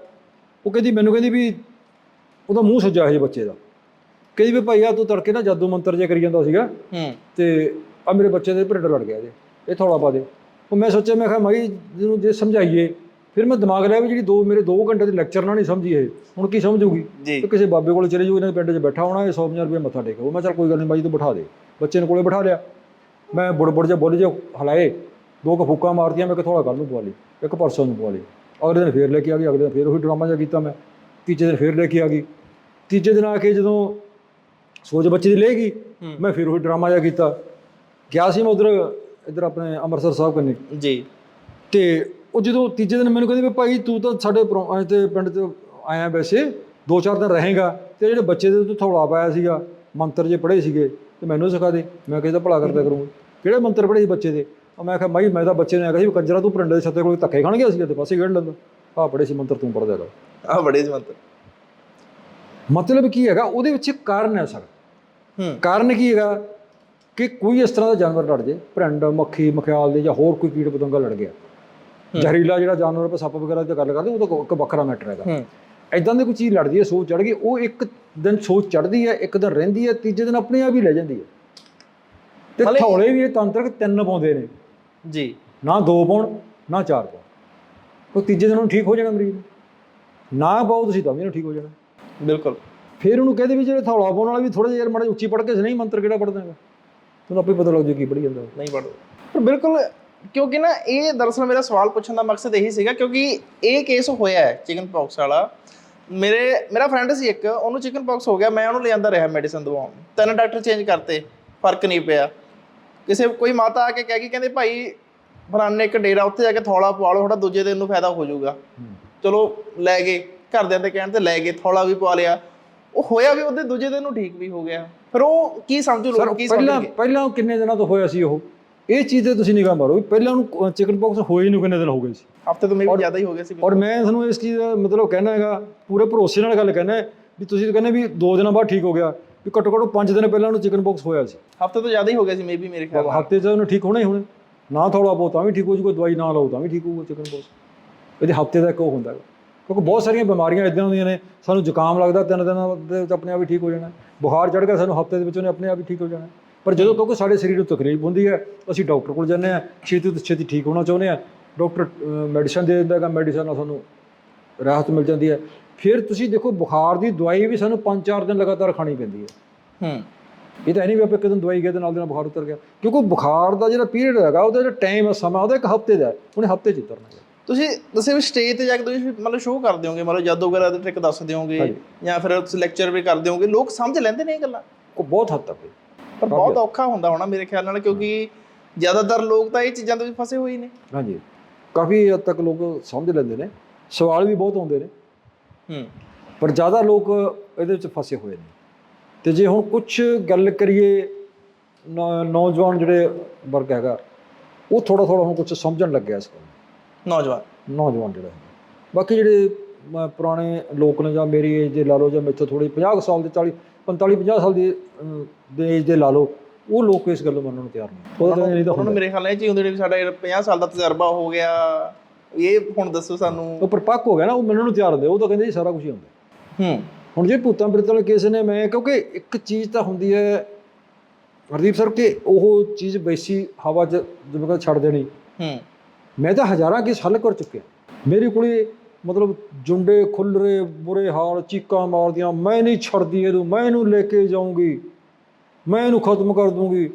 ਉਹ ਕਹਿੰਦੀ ਮੈਨੂੰ ਕਹਿੰਦੀ ਵੀ ਉਹਦਾ ਮੂੰਹ ਸੁੱਜਾ ਹੈ ਬੱਚੇ ਦਾ। ਕਹਿੰਦੀ ਵੀ ਭਾਈ ਆ ਤੂੰ ਤੜਕੇ ਨਾ ਜਾਦੂ ਮੰਤਰ ਜੇ ਕਰੀ ਜਾਂਦਾ ਸੀਗਾ ਹੂੰ। ਤੇ ਆ ਮੇਰੇ ਬੱਚੇ ਦੇ ਭਰਿੰਡ ਲੜ ਗਿਆ ਜੇ ਇਹ ਥੋੜਾ ਪਾ ਦੇ। ਉਹ ਮੈਂ ਸੋਚਿਆ ਮੈਂ ਕਿਹਾ ਮਾਈ ਜਿਹਨੂੰ ਜੇ ਸਮਝਾਈਏ ਫਿਰ ਮੈਂ ਦਿਮਾਗ ਲਿਆ ਵੀ ਜਿਹੜੀ ਦੋ ਮੇਰੇ 2 ਘੰਟੇ ਦੇ ਲੈਕਚਰ ਨਾਲ ਨਹੀਂ ਸਮਝੀ ਇਹ। ਹੁਣ ਕੀ ਸਮਝੂਗੀ? ਤੇ ਕਿਸੇ ਬਾਬੇ ਕੋਲ ਚਲੇ ਜਾਊ ਇਹਨਾਂ ਦੇ ਪਿੰਡ 'ਚ ਬੈਠਾ ਹੋਣਾ ਇਹ 100 ਰੁਪਏ ਮੱਥਾ ਟੇਕੋ। ਮੈਂ ਚੱਲ ਕੋਈ ਗੱਲ ਨਹੀਂ ਬਾਈ ਤੂੰ ਬਿਠਾ ਦੇ। ਬੱਚੇ ਨੂੰ ਕੋਲੇ ਬਿਠਾ ਲਿਆ। ਮੈਂ ਬੁੜ ਬੁੜ ਜਿਹਾ ਬੁੱਲ ਜਿਹਾ ਹਲਾਏ। ਦੋ ਕੁ ਫੂਕਾਂ ਮਾਰਤੀਆਂ ਮੈਂ ਕਿਥੋੜਾ ਕੱਲ ਨੂੰ ਪਵਾ ਲਈ। ਇੱਕ ਪਰਸੋਂ ਨੂੰ ਪਵਾ ਲਈ। ਅਗਲੇ ਦਿਨ ਫੇਰ ਲੈ ਕੇ ਆ ਗਈ ਅਗਲੇ ਦਿਨ ਫੇਰ ਉਹੀ ਡਰਾਮਾ ਜਿਹਾ ਕੀਤਾ ਮੈਂ। ਤੀਜੇ ਦਿਨ ਫੇਰ ਲੈ ਕੇ ਆ ਗਈ। ਤੀਜੇ ਦਿਨ ਆ ਕੇ ਜਦੋਂ ਸੋਚ ਬੱਚੇ ਦੀ ਲੈ ਗਈ। ਮੈਂ ਫਿਰ ਉਹੀ ਡਰਾਮਾ ਜਿਹਾ ਕੀਤਾ। ਗਿਆ ਸੀ ਮੈਂ ਉਧਰ ਇੱਧਰ ਆਪਣੇ ਅੰਮ੍ਰਿਤਸਰ ਸਾਹਿਬ ਕੰਨੀ। ਜੀ। ਤੇ ਉਹ ਜਦੋਂ ਤੀਜੇ ਦਿਨ ਮੈਨੂੰ ਕਹਿੰਦੇ ਵੀ ਭਾਈ ਤੂੰ ਤਾਂ ਸਾਡੇ ਤੇ ਪਿੰਡ ਤੇ ਆਇਆ ਵੈਸੇ ਦੋ ਚਾਰ ਦਿਨ ਰਹੇਗਾ ਤੇ ਜਿਹੜੇ ਬੱਚੇ ਦੇ ਤੂੰ ਥੌਲਾ ਪਾਇਆ ਸੀਗਾ ਮੰਤਰ ਜੇ ਪੜ੍ਹੇ ਸੀਗੇ ਤੇ ਮੈਨੂੰ ਸਿਖਾ ਦੇ ਮੈਂ ਕਿਹਾ ਇਹਦਾ ਭਲਾ ਕਰਦਾ ਕਰੂੰਗਾ। ਕਿਹੜੇ ਮੰਤਰ ਪੜ੍ਹੇ ਸੀ ਬੱਚੇ ਦੇ? ਉਹ ਮੈਂ ਕਿਹਾ ਮਾਈ ਮੈਂ ਤਾਂ ਬੱਚੇ ਨੇ ਆਖਿਆ ਸੀ ਵੀ ਕੰਜਰਾ ਤੂੰ ਪਰਿੰਡੇ ਦੇ ਛੱਤੇ ਕੋਲ ਧੱਕੇ ਖਾਣ ਗਿਆ ਸੀਗਾ ਤੇ ਪਾਸੇ ਖੇਡ ਲੈਂਦਾ। ਆਹ ਪੜ੍ਹੇ ਸੀ ਮੰਤਰ ਤੂੰ ਪੜ੍ਹਦਾ ਹੈਗਾ ਆ ਬੜੇ ਜਮੰਤ ਮਤਲਬ ਕੀ ਹੈਗਾ ਉਹਦੇ ਵਿੱਚ ਕਾਰਨ ਹੈ ਸਰ। ਹੂੰ। ਕਾਰਨ ਕੀ ਹੈਗਾ ਕਿ ਕੋਈ ਇਸ ਤਰ੍ਹਾਂ ਦਾ ਜਾਨਵਰ ਲੜ ਜੇ ਭਰਿੰਡ ਮੱਖੀ ਮਖਿਆਲ ਦੇ ਜਾਂ ਹੋਰ ਕੋਈ ਕੀੜ ਪਤੰਗਾ ਲੜ ਗਿਆ। ਜ਼ਹਿਰੀਲਾ ਜਿਹੜਾ ਜਾਨਵਰ ਆਪਾਂ ਸੱਪ ਵਗੈਰਾ ਦੀ ਗੱਲ ਕਰਦੇ ਉਹ ਤਾਂ ਇੱਕ ਵੱਖਰਾ ਮੈਟਰ ਹੈਗਾ। ਐਦਾਂ ਦੀ ਕੋਈ ਚੀਜ਼ ਲੜਦੀ ਹੈ ਸੋਚ ਚੜ ਗਈ ਉਹ ਇੱਕ ਦਿਨ ਸੋਚ ਚੜਦੀ ਹੈ ਇੱਕ ਦਿਨ ਰਹਿੰਦੀ ਹੈ ਤੀਜੇ ਦਿਨ ਆਪਣੇ ਆਪ ਹੀ ਲੈ ਜਾਂਦੀ ਹੈ। ਤੇ ਥੌਲੇ ਵੀ ਇਹ ਤੰਤਰਕ ਤਿੰਨ ਪਾਉਂਦੇ ਨੇ। ਜੀ। ਨਾ ਦੋ ਪਾਉਣ ਨਾ ਚਾਰ ਪਾਉਣ। ਉਹ ਤੀਜੇ ਦਿਨ ਉਹਨੂੰ ਠੀਕ ਹੋ ਜਾਣਾ ਮਰੀਜ਼ ਨੂੰ। ਪਾਓ ਤੁਸੀਂ ਤਾਂ ਵੀ ਉਹਨੂੰ ਠੀਕ ਹੋ ਜਾਣਾ। ਬਿਲਕੁਲ। ਫਿਰ ਉਹਨੂੰ ਕਹਦੇ ਵੀ ਜਿਹੜੇ ਥੌਲਾ ਪਾਉਣ ਵਾਲਾ ਵੀ ਥੋੜਾ ਜਿਹਾ ਯਾਰ ਮਾੜਾ ਉੱਚੀ ਪੜ੍ਹ ਕੇ ਨਹੀਂ ਮੰਤਰ ਕਿਹੜਾ ਪੜ੍ਹਦਾ ਹੈਗਾ। ਤੁਹਾਨੂੰ ਆਪੇ ਪਤਾ ਲੱਗ ਜੂ ਕੀ ਪੜ੍ਹੀ ਜਾਂਦਾ। ਨਹੀਂ ਪੜ੍ਹਦੇ। ਪਰ ਬਿਲਕੁਲ ਕਿਉਂਕਿ ਨਾ ਇਹ ਦਰਅਸਲ ਮੇਰਾ ਸਵਾਲ ਪੁੱਛਣ ਦਾ ਮਕਸਦ ਇਹੀ ਸੀਗਾ ਕਿਉਂਕਿ ਇਹ ਕੇਸ ਹੋਇਆ ਹੈ ਚਿਕਨ ਪੌਕਸ ਵਾਲਾ। ਮੇਰੇ ਮੇਰਾ ਫਰੈਂਡ ਸੀ ਇੱਕ ਉਹਨੂੰ ਚਿਕਨ ਪੌਕਸ ਹੋ ਗਿਆ ਮੈਂ ਉਹਨੂੰ ਲਿਆਂਦਾ ਰਿਹਾ ਮੈਡੀਸਨ ਦਵਾਉਣ। ਤਿੰਨ ਡਾਕਟਰ ਚੇਂਜ ਕਰਤੇ ਫ਼ਰਕ ਨਹੀਂ ਪਿਆ। ਕਿਸੇ ਕੋਈ ਮਾਤਾ ਆ ਕੇ ਕਹਿ ਗਈ ਕਹਿੰਦੇ ਭਾਈ ਫਲਾਣੇ ਇੱਕ ਡੇਰਾ ਉੱਥੇ ਜਾ ਕੇ ਥੌਲਾ ਪਵਾ ਲਓ ਥੋੜਾ ਦੂਜੇ ਦਿਨ ਨੂੰ ਫਾਇਦਾ ਹੋ ਜਾਊਗਾ। ਚਲੋ ਲੈ ਗਏ ਘਰਦਿਆਂ ਦੇ ਕਹਿਣ ਤੇ ਲੈ ਗਏ ਥੌਲਾ ਵੀ ਪਵਾ ਲਿਆ। ਉਹ ਹੋਇਆ ਵੀ ਉਹਦੇ ਦੂਜੇ ਦਿਨ ਨੂੰ ਠੀਕ ਵੀ ਹੋ ਗਿਆ। ਫਿਰ ਉਹ ਕੀ ਸਮਝੂ ਲੋਕ ਕੀ ਪਹਿਲਾਂ ਸਮਝਣਗੇ? ਪਹਿਲਾਂ ਕਿੰਨੇ ਦਿਨਾਂ ਤੋਂ ਹੋਇਆ ਸੀ ਉਹ? ਇਹ ਚੀਜ਼ ਤੇ ਤੁਸੀਂ ਨਿਗਾਹ ਮਾਰੋ ਵੀ ਪਹਿਲਾਂ ਉਹਨੂੰ ਚਿਕਨ ਪੌਕਸ ਹੋਏ ਨੂੰ ਕਿੰਨੇ ਦਿਨ ਹੋ ਗਏ ਸੀ। ਹਫ਼ਤੇ ਤੋਂ ਮੇਬੀ ਜ਼ਿਆਦਾ ਹੀ ਹੋ ਗਿਆ ਸੀ ਔਰ ਮੈਂ ਤੁਹਾਨੂੰ ਇਸ ਚੀਜ਼ ਦਾ ਮਤਲਬ ਕਹਿਣਾ ਹੈਗਾ ਪੂਰੇ ਭਰੋਸੇ ਨਾਲ ਗੱਲ ਕਹਿਣਾ ਹੈ ਵੀ ਤੁਸੀਂ ਤਾਂ ਕਹਿੰਦੇ ਵੀ 2 ਦਿਨਾਂ ਬਾਅਦ ਠੀਕ ਹੋ ਗਿਆ ਵੀ ਘੱਟੋ ਘੱਟ 5 ਦਿਨ ਪਹਿਲਾਂ ਉਹਨੂੰ ਚਿਕਨ ਪੌਕਸ ਹੋਇਆ ਸੀ। ਹਫ਼ਤੇ ਤੋਂ ਜ਼ਿਆਦਾ ਹੀ ਹੋ ਗਿਆ ਸੀ ਮੇਬੀ ਮੇਰੇ ਖਿਆਲ ਨਾਲ। ਹਫ਼ਤੇ 'ਚ ਉਹਨੂੰ ਠੀਕ ਹੋਣਾ ਹੀ ਹੋਣਾ। ਨਾ ਥੋੜਾ ਬਹੁਤ ਤਾਂ ਵੀ ਠੀਕ ਹੋ ਜੂਗਾ ਦਵਾਈ ਨਾ ਲਓ ਤਾਂ ਵੀ ਠੀਕ ਹੋਊਗਾ ਚਿਕਨ ਪੌਕਸ ਇਹਦੇ ਹਫ਼ਤੇ ਦਾ ਇੱਕ ਉਹ ਹੁੰਦਾ ਹੈਗਾ ਕਿਉਂਕਿ ਬਹੁਤ ਸਾਰੀਆਂ ਬਿਮਾਰੀਆਂ ਇਦਾਂ ਹੁੰਦੀਆਂ ਨੇ ਸਾਨੂੰ ਜ਼ੁਕਾਮ ਲੱਗਦਾ ਤਿੰਨ ਦਿਨਾਂ ਦੇ ਵਿੱਚ ਆਪਣੇ ਆਪ ਹੀ ਠੀਕ ਹੋ ਜਾਣਾ। ਬੁਖਾਰ ਚੜ੍ਹ ਗਿਆ ਸਾਨੂੰ ਹਫ਼ਤੇ ਦੇ ਵਿੱਚ ਉਹਨੇ ਆਪਣੇ ਆਪ ਹੀ ਠੀਕ ਹੋ ਜਾਣਾ। ਪਰ ਜਦੋਂ ਕਿਉਂਕਿ ਸਾਡੇ ਸਰੀਰ ਨੂੰ ਤਕਲੀਫ ਹੁੰਦੀ ਹੈ ਅਸੀਂ ਡਾਕਟਰ ਕੋਲ ਜਾਂਦੇ ਆ ਛੇਤੀ ਤੋਂ ਛੇਤੀ ਠੀਕ ਹੋਣਾ ਚਾਹੁੰਦੇ ਆ ਡਾਕਟਰ ਮੈਡੀਸਨ ਦੇ ਦਿੰਦਾ ਹੈਗਾ ਮੈਡੀਸਨ ਨਾਲ ਸਾਨੂੰ ਰਾਹਤ ਮਿਲ ਜਾਂਦੀ ਹੈ। ਫਿਰ ਤੁਸੀਂ ਦੇਖੋ ਬੁਖਾਰ ਦੀ ਦਵਾਈ ਵੀ ਸਾਨੂੰ 5-4 ਦਿਨ ਲਗਾਤਾਰ ਖਾਣੀ ਪੈਂਦੀ ਹੈ। ਹੂੰ। ਇਹ ਤਾਂ ਨਹੀਂ ਵੀ ਆਪਾਂ ਇੱਕ ਦਿਨ ਦਵਾਈ ਗਏ ਤੇ ਨਾਲ ਦੇ ਨਾਲ ਬੁਖਾਰ ਉਤਰ ਗਿਆ। ਕਿਉਂਕਿ ਬੁਖਾਰ ਦਾ ਜਿਹੜਾ ਪੀਰੀਅਡ ਹੈਗਾ ਉਹਦਾ ਜਿਹੜਾ ਟਾਈਮ ਹੈ ਸਮਾਂ ਉਹਦਾ ਇੱਕ ਹਫ਼ਤੇ ਦਾ ਉਹਨੇ ਹਫ਼ਤੇ 'ਚ ਉਤਰਨਾ ਹੈ। ਤੁਸੀਂ ਦੱਸੇ ਵੀ ਸਟੇਜ ਤੇ ਜਾ ਕੇ ਤੁਸੀਂ ਮਤਲਬ ਸ਼ੋਅ ਕਰ ਦਿਓਗੇ ਮਤਲਬ ਜਾਦੂ ਵਗੈਰਾ ਦੇ ਟ੍ਰਿਕ ਦੱਸ ਦਿਓਗੇ। ਜਾਂ ਫਿਰ ਤੁਸੀਂ ਲੈਕਚਰ ਵੀ ਕਰ ਦਿਓਗੇ ਲੋਕ ਸਮਝ ਲੈਂਦੇ ਨੇ ਇਹ ਗੱਲਾਂ। ਉਹ ਬਹੁਤ ਹੱਦ ਤੱਕ। ਹੈ। ਪਰ ਬਹੁਤ ਔਖਾ ਹੁੰਦਾ ਹੋਣਾ ਮੇਰੇ ਖਿਆਲ ਨਾਲ ਕਿਉਂਕਿ ਜ਼ਿਆਦਾਤਰ ਲੋਕ ਤਾਂ ਇਹ ਚੀਜ਼ਾਂ ਦੇ ਵਿੱਚ ਫਸੇ ਹੋਏ ਨੇ। ਹਾਂਜੀ। ਕਾਫੀ ਹੱਦ ਤੱਕ ਲੋਕ ਸਮਝ ਲੈਂਦੇ ਨੇ। ਸਵਾਲ ਵੀ ਬਹੁਤ ਆਉਂਦੇ ਨੇ। ਹੂੰ। ਪਰ ਜ਼ਿਆਦਾ ਲੋਕ ਇਹਦੇ ਵਿੱਚ ਫਸੇ ਹੋਏ ਨੇ। ਤੇ ਜੇ ਹੁਣ ਕੁਝ ਗੱਲ ਕਰੀਏ ਨੌਜਵਾਨ ਜਿਹੜੇ ਵਰਗ ਹੈਗਾ ਉਹ ਥੋੜਾ ਥੋੜਾ ਹੁਣ ਕੁਝ ਸਮਝਣ ਲੱਗਿਆ ਇਸ ਨੂੰ। ਨੌਜਵਾਨ। ਨੌਜਵਾਨ ਜਿਹੜਾ ਬਾਕੀ ਜਿਹੜੇ ਪੁਰਾਣੇ ਲੋਕ ਨੇ ਜਾਂ ਮੇਰੀ ਏਜ ਦੇ ਲਾ ਲਓ ਜਾਂ ਮੇਥੋਂ ਥੋੜੀ 50 ਕੁ ਸਾਲ ਦੇ 40 45 50 ਸਾਲ ਦੀ ਦੇ ਏਜ ਦੇ ਲਾ ਲਓ ਉਹ ਲੋਕ ਇਸ ਗੱਲ ਨੂੰ ਮੰਨਣ ਨੂੰ ਤਿਆਰ ਨਹੀਂ ਉਹ ਤਾਂ ਨਹੀਂ ਤਾਂ ਨੂੰ ਮੇਰੇ ਖਿਆਲ ਨਾਲ ਇਹ ਚੀਜ਼ ਹੁੰਦੀ ਸਾਡਾ 50 ਸਾਲ ਦਾ ਤਜਰਬਾ ਹੋ ਗਿਆ ਇਹ ਹੁਣ ਦੱਸੋ ਸਾਨੂੰ। ਉਹ ਪਰਪੱਕ ਹੋ ਗਿਆ ਨਾ ਉਹ ਮੰਨਣ ਨੂੰ ਤਿਆਰ ਹੁੰਦੇ ਉਹ ਤਾਂ ਕਹਿੰਦੇ ਜੀ ਸਾਰਾ ਕੁਝ ਹੀ ਹੁੰਦਾ। ਹੂੰ। ਹੁਣ ਜੇ ਭੂਤਾਂ ਪ੍ਰੇਤਾਂ ਵਾਲੇ ਕੇਸ ਨੇ ਮੈਂ ਕਿਉਂਕਿ ਇੱਕ ਚੀਜ਼ ਤਾਂ ਹੁੰਦੀ ਹੈ ਹਰਦੀਪ ਸਰ ਕਿ ਉਹ ਚੀਜ਼ ਬੈਸੀ ਹਵਾ 'ਚ ਜਿਵੇਂ ਕਹਿੰਦੇ ਛੱਡ ਦੇਣੀ। ਹੂੰ। ਮੈਂ ਤਾਂ ਹਜ਼ਾਰਾਂ ਕੇਸ ਹੱਲ ਕਰ ਚੁੱਕਿਆ। ਮੇਰੇ ਕੋਲੇ ਮਤਲਬ ਜੁੰਡੇ ਖੁੱਲ ਰਹੇ ਬੁਰੇ ਹਾਲ ਚੀਕਾਂ ਮਾਰਦੀਆਂ ਮੈਂ ਨਹੀਂ ਛੱਡਦੀ ਇਹਨੂੰ ਮੈਂ ਇਹਨੂੰ ਲੈ ਕੇ ਜਾਊਂਗੀ ਮੈਂ ਇਹਨੂੰ ਖਤਮ ਕਰ ਦੂੰਗੀ।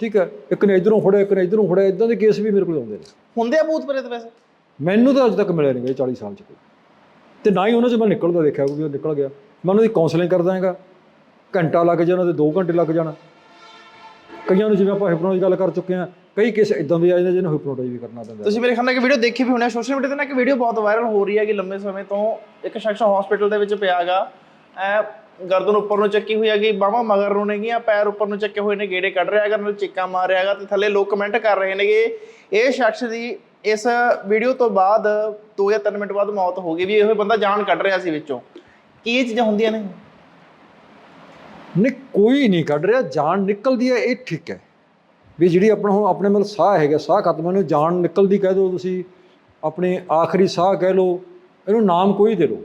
ਠੀਕ ਹੈ ਇੱਕ ਨੇ ਇਧਰੋਂ ਫੜਿਆ ਇੱਕ ਨੇ ਇਧਰੋਂ ਫੜਿਆ ਇਦਾਂ ਦੇ ਕੇਸ ਵੀ ਮੇਰੇ ਕੋਲ ਆਉਂਦੇ ਨੇ। ਹੁੰਦੇ ਆ ਭੂਤ ਪ੍ਰੇਤ ਵੈਸੇ? ਮੈਨੂੰ ਤਾਂ ਅੱਜ ਤੱਕ ਮਿਲਿਆ ਨਹੀਂ ਗਾ 40 ਸਾਲ ਚ ਕੋਈ। ਤੇ ਨਾ ਹੀ ਉਹਨਾਂ ਚ ਮੈਂ ਨਿਕਲਦਾ ਦੇਖਿਆ ਉਹ ਨਿਕਲ ਗਿਆ। ਮੈਂ ਉਹਨਾਂ ਦੀ ਕਾਉਂਸਲਿੰਗ ਕਰਦਾ ਹੈਗਾ। ਘੰਟਾ ਲੱਗ ਜਾਣਾ ਤੇ 2 ਘੰਟੇ ਲੱਗ ਜਾਣਾ। ਕਈਆਂ ਨੂੰ ਜਿਵੇਂ ਆਪਾਂ ਹਿਪਨੋਟਿਸ ਗੱਲ ਕਰ ਚੁੱਕੇ ਹਾਂ ਕਈ ਕੇਸ ਇਦਾਂ ਦੇ ਆ ਜਾਂਦੇ ਜਿਹਨੂੰ ਹਿਪਨੋਟਿਸ ਵੀ ਕਰਨਾ ਪੈਂਦਾ ਤੁਸੀਂ ਮੇਰੇ ਖਿਆਲ ਨਾਲ ਇੱਕ ਵੀਡੀਓ ਦੇਖੀ ਵੀ ਹੋਣੀ ਸੋਸ਼ਲ ਮੀਡੀਆ ਤੇ ਨਾ ਇੱਕ ਵੀਡੀਓ ਬਹੁਤ ਵਾਇਰਲ ਹੋ ਰਹੀ ਹੈ ਕਿ ਲੰਮੇ ਸਮੇਂ ਤੋਂ। ਇੱਕ ਸ਼ਖਸ ਹਸਪੀਟਲ ਦੇ ਵਿੱਚ ਪਿਆਗਾ ਐ ਗਰਦਨ ਉੱਪਰ ਨੂੰ ਚੱਕੀ ਹੋਈ ਹੈਗੀ ਬਾਹਾਂ ਮਗਰ ਨੂੰ ਨੇਗੀਆਂ ਪੈਰ ਉੱਪਰ ਨੂੰ ਚੱਕੇ ਹੋਏ ਨੇ ਗੇੜੇ ਕੱਢ ਰਿਹਾ ਹੈਗਾ ਨਾਲ ਚੀਕਾਂ ਮਾਰ ਰਿਹਾ ਹੈਗਾ ਤੇ ਥੱਲੇ ਲੋਕ ਕਮੈਂਟ ਕਰ ਰਹੇ ਨੇਗੇ। ਇਹ ਸ਼ਖਸ ਦੀ ਇਸ ਵੀਡੀਓ ਤੋਂ ਬਾਅਦ 2 ਜਾਂ 3 ਮਿੰਟ ਬਾਅਦ ਮੌਤ ਹੋ ਗਈ ਵੀ ਇਹ ਬੰਦਾ ਜਾਨ ਕੱਢ ਰਿਹਾ ਸੀ ਵਿੱਚੋਂ। ਕੀ ਇਹ ਚੀਜ਼ਾਂ ਹੁੰਦੀਆਂ ਨੇ? ਨਹੀਂ ਕੋਈ ਨਹੀਂ ਕੱਢ ਰਿਹਾ ਜਾਨ ਨਿਕਲਦੀ ਹੈ ਇਹ ਠੀਕ ਹੈ। ਵੀ ਜਿਹੜੀ ਆਪਣਾ ਹੁਣ ਆਪਣੇ ਮਤਲਬ ਸਾਹ ਹੈਗਾ ਸਾਹ ਖਤਮ ਉਹਨੂੰ ਜਾਨ ਨਿਕਲਦੀ ਕਹਿ ਦਿਓ ਤੁਸੀਂ ਆਪਣੇ ਆਖਰੀ ਸਾਹ ਕਹਿ ਲਓ ਇਹਨੂੰ ਨਾਮ ਕੋਈ ਦੇ ਲਓ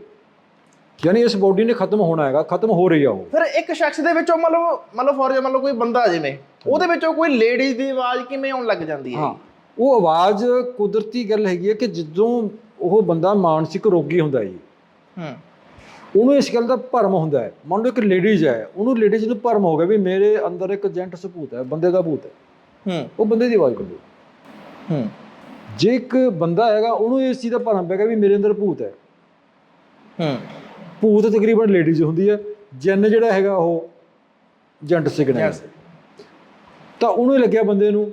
ਯਾਨੀ ਇਸ ਬੋਡੀ ਨੇ ਖਤਮ ਹੋਣਾ ਹੈਗਾ ਖਤਮ ਹੋ ਰਹੀ ਆ ਉਹ। ਫਿਰ ਇੱਕ ਸ਼ਖਸ ਦੇ ਵਿੱਚੋਂ ਮਤਲਬ ਮਤਲਬ ਫੋਰ ਮੰਨ ਲਓ ਕੋਈ ਬੰਦਾ ਜਿਵੇਂ ਉਹਦੇ ਵਿੱਚੋਂ ਕੋਈ ਲੇਡੀਜ਼ ਦੀ ਆਵਾਜ਼ ਕਿਵੇਂ ਆਉਣ ਲੱਗ ਜਾਂਦੀ ਹੈ? ਹਾਂ ਉਹ ਆਵਾਜ਼ ਕੁਦਰਤੀ ਗੱਲ ਹੈਗੀ ਹੈ ਕਿ ਜਦੋਂ ਉਹ ਬੰਦਾ ਮਾਨਸਿਕ ਰੋਗੀ ਹੁੰਦਾ ਜੀ। ਹੂੰ। ਉਹਨੂੰ ਇਸ ਗੱਲ ਦਾ ਭਰਮ ਹੁੰਦਾ ਹੈ। ਮੰਨ ਲਓ ਇੱਕ ਲੇਡੀਜ਼ ਹੈ ਉਹਨੂੰ ਲੇਡੀਜ਼ ਨੂੰ ਭਰਮ ਹੋ ਗਿਆ ਵੀ ਮੇਰੇ ਅੰਦਰ ਇੱਕ ਜੈਂਟ ਸਪੂਤ ਹੈ ਬੰਦੇ ਦਾ ਭੂਤ ਹੈ। ਹੂੰ। ਉਹ ਬੰਦੇ ਦੀ ਆਵਾਜ਼ ਕੱਢੋ। ਹੂੰ। ਜੇ ਇੱਕ ਬੰਦਾ ਹੈਗਾ ਉਹਨੂੰ ਇਸ ਚੀਜ਼ ਦਾ ਭਰਮ ਪੈ ਗਿਆ ਵੀ ਮੇਰੇ ਅੰਦਰ ਭੂਤ ਹੈ। ਹੂੰ। ਭੂਤ ਤਕਰੀਬਨ ਲੇਡੀਜ਼ ਹੁੰਦੀ ਹੈ। ਜਿੰਨ ਜਿਹੜਾ ਹੈਗਾ ਉਹ ਜੈਂਟ ਸਿਗਨਲ. ਤਾਂ ਉਹਨੂੰ ਲੱਗਿਆ ਬੰਦੇ ਨੂੰ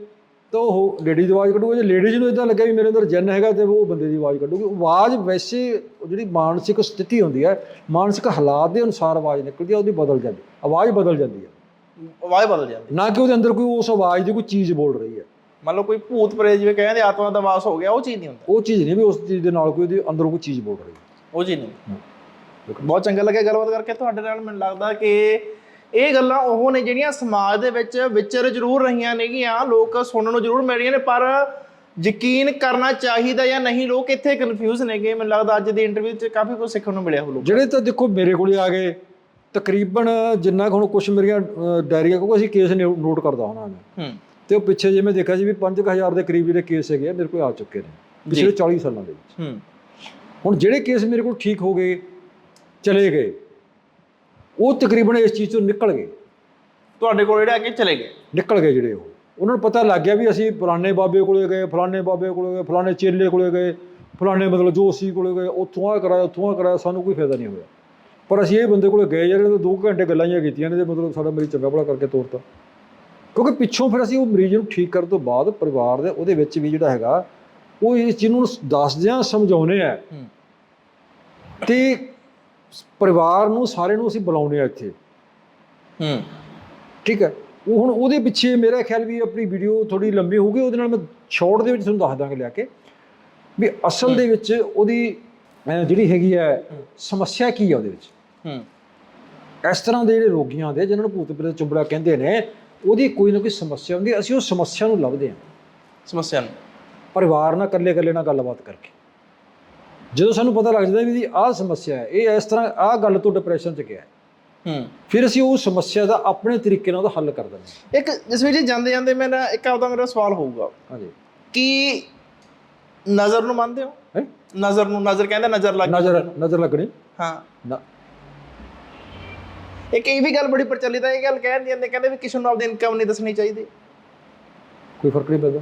ਤਾਂ ਉਹ ਲੇਡੀ ਦੀ ਆਵਾਜ਼ ਕੱਢੂਗਾ। ਜੇ ਲੇਡੀਜ਼ ਨੂੰ ਇਦਾਂ ਲੱਗਿਆ ਵੀ ਮੇਰੇ ਅੰਦਰ ਜਨ ਹੈਗਾ ਤੇ ਉਹ ਬੰਦੇ ਦੀ ਆਵਾਜ਼ ਕੱਢੂਗੀ। ਆਵਾਜ਼ ਵੈਸੇ ਜਿਹੜੀ ਮਾਨਸਿਕ ਸਥਿਤੀ ਹੁੰਦੀ ਹੈ ਮਾਨਸਿਕ ਹਾਲਾਤ ਦੇ ਅਨੁਸਾਰ ਆਵਾਜ਼ ਨਿਕਲਦੀ ਹੈ ਉਹਦੀ ਬਦਲ ਜਾਂਦੀ ਆਵਾਜ਼ ਬਦਲ ਜਾਂਦੀ ਹੈ। ਆਵਾਜ਼ ਬਦਲ ਜਾਂਦੀ। ਨਾ ਕਿ ਉਹਦੇ ਅੰਦਰ ਕੋਈ ਉਸ ਆਵਾਜ਼ ਦੀ ਕੋਈ ਚੀਜ਼ ਬੋਲ ਰਹੀ ਹੈ। ਮੰਨ ਲਓ ਕੋਈ ਭੂਤ ਪ੍ਰੇਤ ਜਿਵੇਂ ਕਹਿੰਦੇ ਆਤਮਾ ਦਾ ਵਾਸ ਹੋ ਗਿਆ ਉਹ ਚੀਜ਼ ਨਹੀਂ ਹੁੰਦਾ। ਉਹ ਚੀਜ਼ ਨਹੀਂ ਵੀ ਉਸ ਚੀਜ਼ ਦੇ ਨਾਲ ਕੋਈ ਉਹਦੇ ਅੰਦਰ ਕੋਈ ਚੀਜ਼ ਬੋਲ ਰਹੀ ਹੈ। ਉਹ ਚੀਜ਼ ਨਹੀਂ ਬਹੁਤ ਚੰਗਾ ਲੱਗਿਆ ਗੱਲਬਾਤ ਕਰਕੇ ਤੁਹਾਡੇ ਨਾਲ ਮੈਨੂੰ ਲੱਗਦਾ ਕਿ ਇਹ ਗੱਲਾਂ ਉਹ ਨੇ ਜਿਹੜੀਆਂ ਸਮਾਜ ਦੇ ਵਿੱਚ ਵਿਚਰ ਜ਼ਰੂਰ ਰਹੀਆਂ ਨੇਗੀਆਂ ਲੋਕ ਸੁਣਨ ਨੂੰ ਜ਼ਰੂਰ ਮਿਲ ਰਹੀਆਂ ਨੇ ਪਰ ਯਕੀਨ ਕਰਨਾ ਚਾਹੀਦਾ ਜਾਂ ਨਹੀਂ ਲੋਕ ਇੱਥੇ ਕਨਫਿਊਜ਼ ਨੇਗੇ। ਮੈਨੂੰ ਲੱਗਦਾ ਅੱਜ ਦੀ ਇੰਟਰਵਿਊ 'ਚ ਕਾਫੀ ਕੁਝ ਸਿੱਖਣ ਨੂੰ ਮਿਲਿਆ ਹੋ ਲੋਕ ਜਿਹੜੇ ਤਾਂ ਦੇਖੋ ਮੇਰੇ ਕੋਲੇ ਆ ਗਏ ਤਕਰੀਬਨ ਜਿੰਨਾ ਹੁਣ ਕੁਝ ਮੇਰੀਆਂ ਡਾਇਰੀਆਂ ਕਿਉਂਕਿ ਅਸੀਂ ਕੇਸ ਨੋਟ ਕਰਦਾ ਹੋਣਾ ਮੈਂ। ਹੂੰ। ਤੇ ਉਹ ਪਿੱਛੇ ਜੇ ਮੈਂ ਦੇਖਿਆ ਸੀ ਵੀ 5000 ਦੇ ਕਰੀਬ ਜਿਹੜੇ ਕੇਸ ਹੈਗੇ ਮੇਰੇ ਕੋਲ ਆ ਚੁੱਕੇ ਨੇ ਪਿਛਲੇ 40 ਸਾਲਾਂ ਦੇ ਵਿੱਚ। ਹੂੰ। ਹੁਣ ਜਿਹੜੇ ਕੇਸ ਮੇਰੇ ਕੋਲ ਠੀਕ ਹੋ ਗਏ ਚਲੇ ਗਏ ਉਹ ਤਕਰੀਬਨ ਇਸ ਚੀਜ਼ ਤੋਂ ਨਿਕਲ ਗਏ। ਤੁਹਾਡੇ ਕੋਲ ਜਿਹੜੇ ਅੱਗੇ ਚਲੇ ਗਏ? ਨਿਕਲ ਗਏ ਜਿਹੜੇ ਉਹ। ਉਹਨਾਂ ਨੂੰ ਪਤਾ ਲੱਗ ਗਿਆ ਵੀ ਅਸੀਂ ਫਲਾਣੇ ਬਾਬੇ ਕੋਲੇ ਗਏ ਫਲਾਣੇ ਬਾਬੇ ਕੋਲੇ ਗਏ ਫਲਾਣੇ ਚੇਲੇ ਕੋਲੇ ਗਏ ਫਲਾਣੇ ਮਤਲਬ ਜੋਸ਼ੀ ਕੋਲੇ ਗਏ ਉੱਥੋਂ ਆ ਕਰਾਇਆ ਉੱਥੋਂ ਆ ਕਰਾਇਆ ਸਾਨੂੰ ਕੋਈ ਫਾਇਦਾ ਨਹੀਂ ਹੋਇਆ। ਪਰ ਅਸੀਂ ਇਹ ਬੰਦੇ ਕੋਲੇ ਗਏ ਜਿਹੜੇ ਦੋ ਕੁ ਘੰਟੇ ਗੱਲਾਂ ਹੀ ਕੀਤੀਆਂ ਨੇ ਤੇ ਮਤਲਬ ਸਾਡਾ ਮਰੀਜ਼ ਚੰਗਾ ਭਲਾ ਕਰਕੇ ਤੋਰਤਾ। ਕਿਉਂਕਿ ਪਿੱਛੋਂ ਫਿਰ ਅਸੀਂ ਉਹ ਮਰੀਜ਼ ਨੂੰ ਠੀਕ ਕਰਨ ਤੋਂ ਬਾਅਦ ਪਰਿਵਾਰ ਦੇ ਉਹਦੇ ਵਿੱਚ ਵੀ ਜਿਹੜਾ ਹੈਗਾ ਉਹ ਇਸ ਚੀਜ਼ ਨੂੰ ਦੱਸਦਿਆਂ ਸਮਝਾਉਨੇ ਆ। ਤੇ ਪਰਿਵਾਰ ਨੂੰ ਸਾਰੇ ਨੂੰ ਅਸੀਂ ਬੁਲਾਉਨੇ ਆ ਇੱਥੇ। ਹੂੰ। ਠੀਕ ਹੈ। ਉਹ ਹੁਣ ਉਹਦੇ ਪਿੱਛੇ ਮੇਰਾ ਖਿਆਲ ਵੀ ਆਪਣੀ ਵੀਡੀਓ ਥੋੜੀ ਲੰਬੀ ਹੋਊਗੀ ਉਹਦੇ ਨਾਲ ਮੈਂ ਸ਼ਾਰਟ ਦੇ ਵਿੱਚ ਤੁਹਾਨੂੰ ਦੱਸ ਦਾਂਗੇ ਲਿਆ ਕੇ ਵੀ ਅਸਲ ਦੇ ਵਿੱਚ ਉਹਦੀ ਜਿਹੜੀ ਹੈਗੀ ਹੈ ਸਮੱਸਿਆ ਕੀ ਹੈ ਉਹਦੇ ਵਿੱਚ? ਹੂੰ। ਇਸ ਤਰ੍ਹਾਂ ਦੇ ਜਿਹੜੇ ਰੋਗੀਆਂ ਦੇ ਜਿਨ੍ਹਾਂ ਨੂੰ ਭੂਤ ਪ੍ਰੇਤ ਚੁੰਬੜਾ ਕਹਿੰਦੇ ਨੇ ਉਹਦੀ ਕੋਈ ਨਾ ਕੋਈ ਸਮੱਸਿਆ ਹੁੰਦੀ ਹੈ ਅਸੀਂ ਉਹ ਸਮੱਸਿਆ ਨੂੰ ਲੱਭਦੇ ਹਾਂ ਸਮੱਸਿਆ ਨੂੰ। ਪਰਿਵਾਰ ਨਾਲ ਇਕੱਲੇ ਇਕੱਲੇ ਨਾਲ ਗੱਲਬਾਤ ਕਰਕੇ। ਜਦੋਂ ਸਾਨੂੰ ਪਤਾ ਲੱਗ ਜਾਂਦਾ ਵੀ ਇਹਦੀ ਆਹ ਸਮੱਸਿਆ ਹੈ ਇਹ ਇਸ ਤਰ੍ਹਾਂ ਆਹ ਗੱਲ ਤੋਂ ਡਿਪਰੈਸ਼ਨ 'ਚ ਗਿਆ ਹੈ। ਹੂੰ। ਫਿਰ ਅਸੀਂ ਉਹ ਸਮੱਸਿਆ ਦਾ ਆਪਣੇ ਤਰੀਕੇ ਨਾਲ ਉਹਦਾ ਹੱਲ ਕਰ ਦਿੰਦੇ ਹਾਂ। ਇੱਕ ਜਸਵੀਰ ਜੀ ਜਾਂਦੇ ਜਾਂਦੇ ਮੇਰਾ ਇੱਕ ਆਪਦਾ ਮੇਰਾ ਸਵਾਲ ਹੋਊਗਾ। ਹਾਂਜੀ। ਕਿ ਨਜ਼ਰ ਨੂੰ ਮੰਨਦੇ ਹੋ? ਹੈ? ਨਜ਼ਰ ਨੂੰ ਨਜ਼ਰ ਕਹਿੰਦੇ ਨਜ਼ਰ ਲੱਗ ਨਜ਼ਰ ਨਜ਼ਰ ਲੱਗਣੀ। ਹਾਂ। ਨਾ ਇੱਕ ਇਹ ਵੀ ਗੱਲ ਬੜੀ ਪ੍ਰਚਲਿਤ ਹੈ ਇਹ ਗੱਲ ਕਹਿ ਦਿੰਦੇ ਕਹਿੰਦੇ ਵੀ ਕਿਸੇ ਨੂੰ ਆਪਦੀ ਇਨਕਮ ਨਹੀਂ ਦੱਸਣੀ ਚਾਹੀਦੀ। ਕੋਈ ਫ਼ਰਕ ਨਹੀਂ ਪੈਂਦਾ।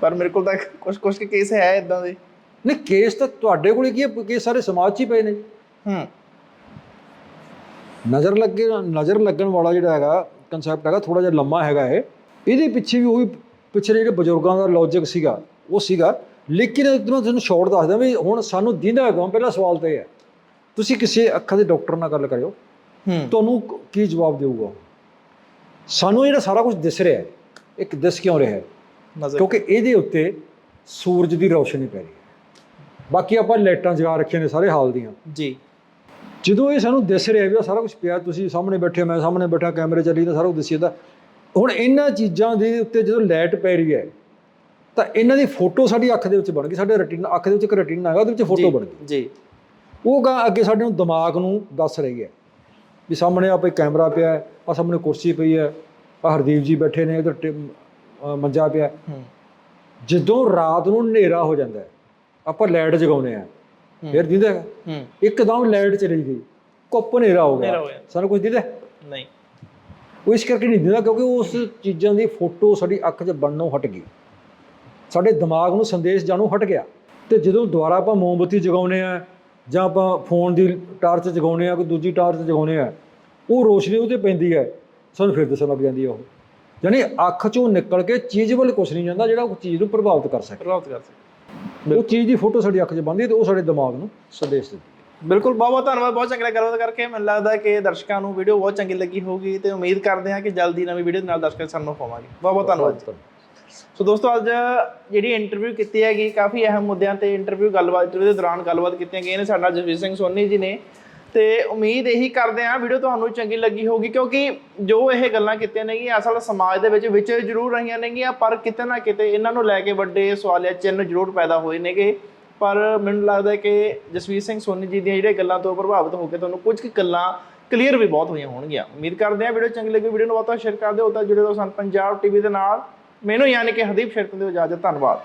ਪਰ ਮੇਰੇ ਕੋਲ ਤਾਂ ਕੁਝ ਕੁਝ ਕੇਸ ਹੈ ਇਦਾਂ ਦੇ। ਨਹੀਂ ਕੇਸ ਤਾਂ ਤੁਹਾਡੇ ਕੋਲ ਕੀ ਹੈ ਕੇਸ ਸਾਰੇ ਸਮਾਜ 'ਚ ਹੀ ਪਏ ਨੇ। ਹੂੰ। ਨਜ਼ਰ ਲੱਗੇ ਨਜ਼ਰ ਲੱਗਣ ਵਾਲਾ ਜਿਹੜਾ ਹੈਗਾ ਕਨਸੈਪਟ ਹੈਗਾ ਥੋੜਾ ਜਿਹਾ ਲੰਮਾ ਹੈਗਾ ਇਹ। ਇਹਦੇ ਪਿੱਛੇ ਵੀ ਉਹੀ ਪਿਛਲੇ ਜਿਹੜੇ ਬਜ਼ੁਰਗਾਂ ਦਾ ਲੌਜੀਕ ਸੀਗਾ ਉਹ ਸੀਗਾ। ਲੇਕਿਨ ਮੈਂ ਤੁਹਾਨੂੰ ਸ਼ਾਰਟ ਦੱਸਦਾ ਵੀ ਹੁਣ ਸਾਨੂੰ ਦਿੰਦਾ ਹੈਗਾ ਪਹਿਲਾ ਸਵਾਲ ਤਾਂ ਹੈ। ਤੁਸੀਂ ਕਿਸੇ ਅੱਖਾਂ ਦੇ ਡਾਕਟਰ ਨਾਲ ਗੱਲ ਕਰਿਓ। ਤੁਹਾਨੂੰ ਕ- ਜਵਾਬ ਦੇਊਗਾ? ਸਾਨੂੰ ਜਿਹੜਾ ਸਾਰਾ ਕੁਝ ਦਿਸ ਰਿਹਾ ਹੈ ਇੱਕ ਦਿਸ ਕਿਉਂ ਰਿਹਾ ਹੈ? ਕਿਉਂਕਿ ਇਹਦੇ ਉੱਤੇ ਸੂਰਜ ਦੀ ਰੌਸ਼ਨੀ ਪੈ ਰਹੀ ਹੈ। ਬਾਕੀ ਆਪਾਂ ਲਾਈਟਾਂ ਜਗਾ ਰੱਖੀਆਂ ਨੇ ਸਾਰੇ ਹਾਲ ਦੀਆਂ। ਜੀ। ਜਦੋਂ ਇਹ ਸਾਨੂੰ ਦਿਸ ਰਿਹਾ ਵੀ ਆਹ ਸਾਰਾ ਕੁਝ ਪਿਆ ਤੁਸੀਂ ਸਾਹਮਣੇ ਬੈਠੇ ਹੋ, ਮੈਂ ਸਾਹਮਣੇ ਬੈਠਾ ਕੈਮਰੇ ਚੱਲੀ ਤਾਂ ਸਾਰਾ ਕੁਝ ਦਿਸੀ ਜਾਂਦਾ। ਹੁਣ ਇਹਨਾਂ ਚੀਜ਼ਾਂ ਦੇ ਉੱਤੇ ਜਦੋਂ ਲਾਈਟ ਪੈ ਰਹੀ ਹੈ ਤਾਂ ਇਹਨਾਂ ਦੀ ਫੋਟੋ ਸਾਡੀ ਅੱਖ ਦੇ ਵਿੱਚ ਬਣ ਗਈ ਸਾਡੇ ਰੈਟੀਨਾ ਅੱਖ ਦੇ ਵਿੱਚ ਇੱਕ ਰੈਟੀਨਾ ਹੈਗਾ ਉਹਦੇ ਵਿੱਚ ਫੋਟੋ ਬਣ ਗਈ ਜੀ। ਉਹ ਗਾ ਅੱਗੇ ਸਾਡੇ ਨੂੰ ਦਿਮਾਗ ਨੂੰ ਦੱਸ ਰਹੀ ਹੈ। ਵੀ ਸਾਹਮਣੇ ਆਪੇ ਕੈਮਰਾ ਪਿਆ ਹੈ ਆ ਸਾਹਮਣੇ ਕੁਰਸੀ ਪਈ ਹੈ ਆ ਹਰਦੀਪ ਜੀ ਬੈਠੇ ਨੇ ਇਧਰ ਮੰਜਾ ਪਿਆ ਜਦੋਂ ਰਾਤ ਨੂੰ ਹਨੇਰਾ ਹੋ ਜਾਂਦਾ ਹੈ ਆਪਾਂ ਲਾਈਟ ਜਗਾਉਨੇ ਆ ਫਿਰ ਦਿੰਦਾ ਇੱਕਦਮ ਲਾਈਟ ਚਲੀ ਗਈ ਕੁੱਪ ਹਨੇਰਾ ਹੋ ਹਨੇਰਾ ਗਿਆ ਹੋ ਗਿਆ। ਸਾਨੂੰ ਕੁਝ ਦਿੰਦਾ ਨਹੀਂ। ਉਹ ਇਸ ਕਰਕੇ ਨਹੀਂ ਦਿੰਦਾ ਕਿਉਂਕਿ ਉਸ ਚੀਜ਼ਾਂ ਦੀ ਫੋਟੋ ਸਾਡੀ ਅੱਖ 'ਚ ਬਣਨੋਂ ਹਟ ਗਈ। ਸਾਡੇ ਦਿਮਾਗ ਨੂੰ ਸੰਦੇਸ਼ ਜਾਣੋਂ ਹਟ ਗਿਆ। ਤੇ ਜਦੋਂ ਦੁਬਾਰਾ ਆਪਾਂ ਮੋਮਬੱਤੀ ਜਗਾਉਨੇ ਆ ਜਾਂ ਆਪਾਂ ਫੋਨ ਦੀ ਟਾਰਚ ਜਗਾਉਨੇ ਆ ਕੋਈ ਦੂਜੀ ਟਾਰਚ ਜਗਾਉਨੇ ਆ ਉਹ ਰੋਸ਼ਨੀ ਉਹਤੇ ਪੈਂਦੀ ਹੈ ਸਾਨੂੰ ਫਿਰ ਦਿਸਣ ਲੱਗ ਜਾਂਦੀ ਹੈ ਉਹ। ਯਾਨੀ ਅੱਖ 'ਚੋਂ ਨਿਕਲ ਕੇ ਚੀਜ਼ ਵੱਲ ਕੁਛ ਨਹੀਂ ਜਾਂਦਾ ਜਿਹੜਾ ਉਹ ਚੀਜ਼ ਨੂੰ ਪ੍ਰਭਾਵਿਤ ਕਰ ਸਕੇ। ਪ੍ਰਭਾਵਿਤ ਕਰ ਸਕਦੇ ਉਹ ਚੀਜ਼ ਦੀ ਫੋਟੋ ਸਾਡੀ ਅੱਖ 'ਚ ਬਣਦੀ ਹੈ ਤੇ ਉਹ ਸਾਡੇ ਦਿਮਾਗ ਨੂੰ ਸੰਦੇਸ਼ ਦਿੰਦੀ ਬਿਲਕੁਲ ਬਹੁਤ ਬਹੁਤ ਧੰਨਵਾਦ ਬਹੁਤ ਚੰਗਾ ਗੱਲਬਾਤ ਕਰਕੇ। ਮੈਨੂੰ ਲੱਗਦਾ ਕਿ ਦਰਸ਼ਕਾਂ ਨੂੰ ਵੀਡੀਓ ਬਹੁਤ ਚੰਗੀ ਲੱਗੀ ਹੋਊਗੀ ਤੇ ਉਮੀਦ ਕਰਦੇ ਹਾਂ ਕਿ ਜਲਦੀ ਨਵੀਂ ਵੀਡੀਓ ਦੇ ਨਾਲ ਦਰਸ਼ਕਾਂ ਸਾਨੂੰ ਪਾਵਾਂਗੇ ਬਹੁਤ ਬਹੁਤ ਧੰਨਵਾਦ। ਸੋ ਦੋਸਤੋ, ਅੱਜ ਜਿਹੜੀ ਇੰਟਰਵਿਊ ਕੀਤੀ ਹੈਗੀ, ਕਾਫੀ ਅਹਿਮ ਮੁੱਦਿਆਂ ਤੇ ਇੰਟਰਵਿਊ ਗੱਲਬਾਤ ਇੰਟਰਵਿਊ ਦੇ ਦੌਰਾਨ ਗੱਲਬਾਤ ਕੀਤੀਆਂ ਗਈਆਂ ਨੇ ਸਾਡੇ ਨਾਲ ਜਸਵੀਰ ਸਿੰਘ ਸੋਨੀ ਜੀ ਨੇ। ਤੇ ਉਮੀਦ ਇਹੀ ਕਰਦੇ ਹਾਂ ਵੀਡੀਓ ਤੁਹਾਨੂੰ ਚੰਗੀ ਲੱਗੀ ਹੋਊਗੀ, ਕਿਉਂਕਿ ਜੋ ਇਹ ਗੱਲਾਂ ਕੀਤੀਆਂ ਨੇਗੀਆਂ ਅਸਲ ਸਮਾਜ ਦੇ ਵਿੱਚ ਵਿਚਰ ਜ਼ਰੂਰ ਰਹੀਆਂ ਨੇਗੀਆਂ, ਪਰ ਕਿਤੇ ਨਾ ਕਿਤੇ ਇਹਨਾਂ ਨੂੰ ਲੈ ਕੇ ਵੱਡੇ ਸਵਾਲਿਆ ਚਿੰਨ੍ਹ ਜ਼ਰੂਰ ਪੈਦਾ ਹੋਏ ਨੇਗੇ। ਪਰ ਮੈਨੂੰ ਲੱਗਦਾ ਕਿ ਜਸਵੀਰ ਸਿੰਘ ਸੋਨੀ ਜੀ ਦੀਆਂ ਜਿਹੜੀਆਂ ਗੱਲਾਂ ਤੋਂ ਪ੍ਰਭਾਵਿਤ ਹੋ ਕੇ ਤੁਹਾਨੂੰ ਕੁਝ ਕੁ ਗੱਲਾਂ ਕਲੀਅਰ ਵੀ ਬਹੁਤ ਹੋਈਆਂ ਹੋਣਗੀਆਂ। ਉਮੀਦ ਕਰਦੇ ਹਾਂ ਵੀਡੀਓ ਚੰਗੀ ਲੱਗੀ, ਵੀਡੀਓ ਨੂੰ ਬਹੁਤ ਸ਼ੇਅਰ ਕਰ ਦਿਓ। ਤਾਂ ਜੁੜੇ ਰਹੋ ਸਨ ਪੰਜਾਬ ਟੀਵੀ ਦੇ ਨਾਲ। ਮੈਨੂੰ ਯਾਨੀ ਕਿ ਹਦੀਪ ਸ਼ੇਰ ਦੀ ਇਜਾਜ਼ਤ ਧੰਨਵਾਦ।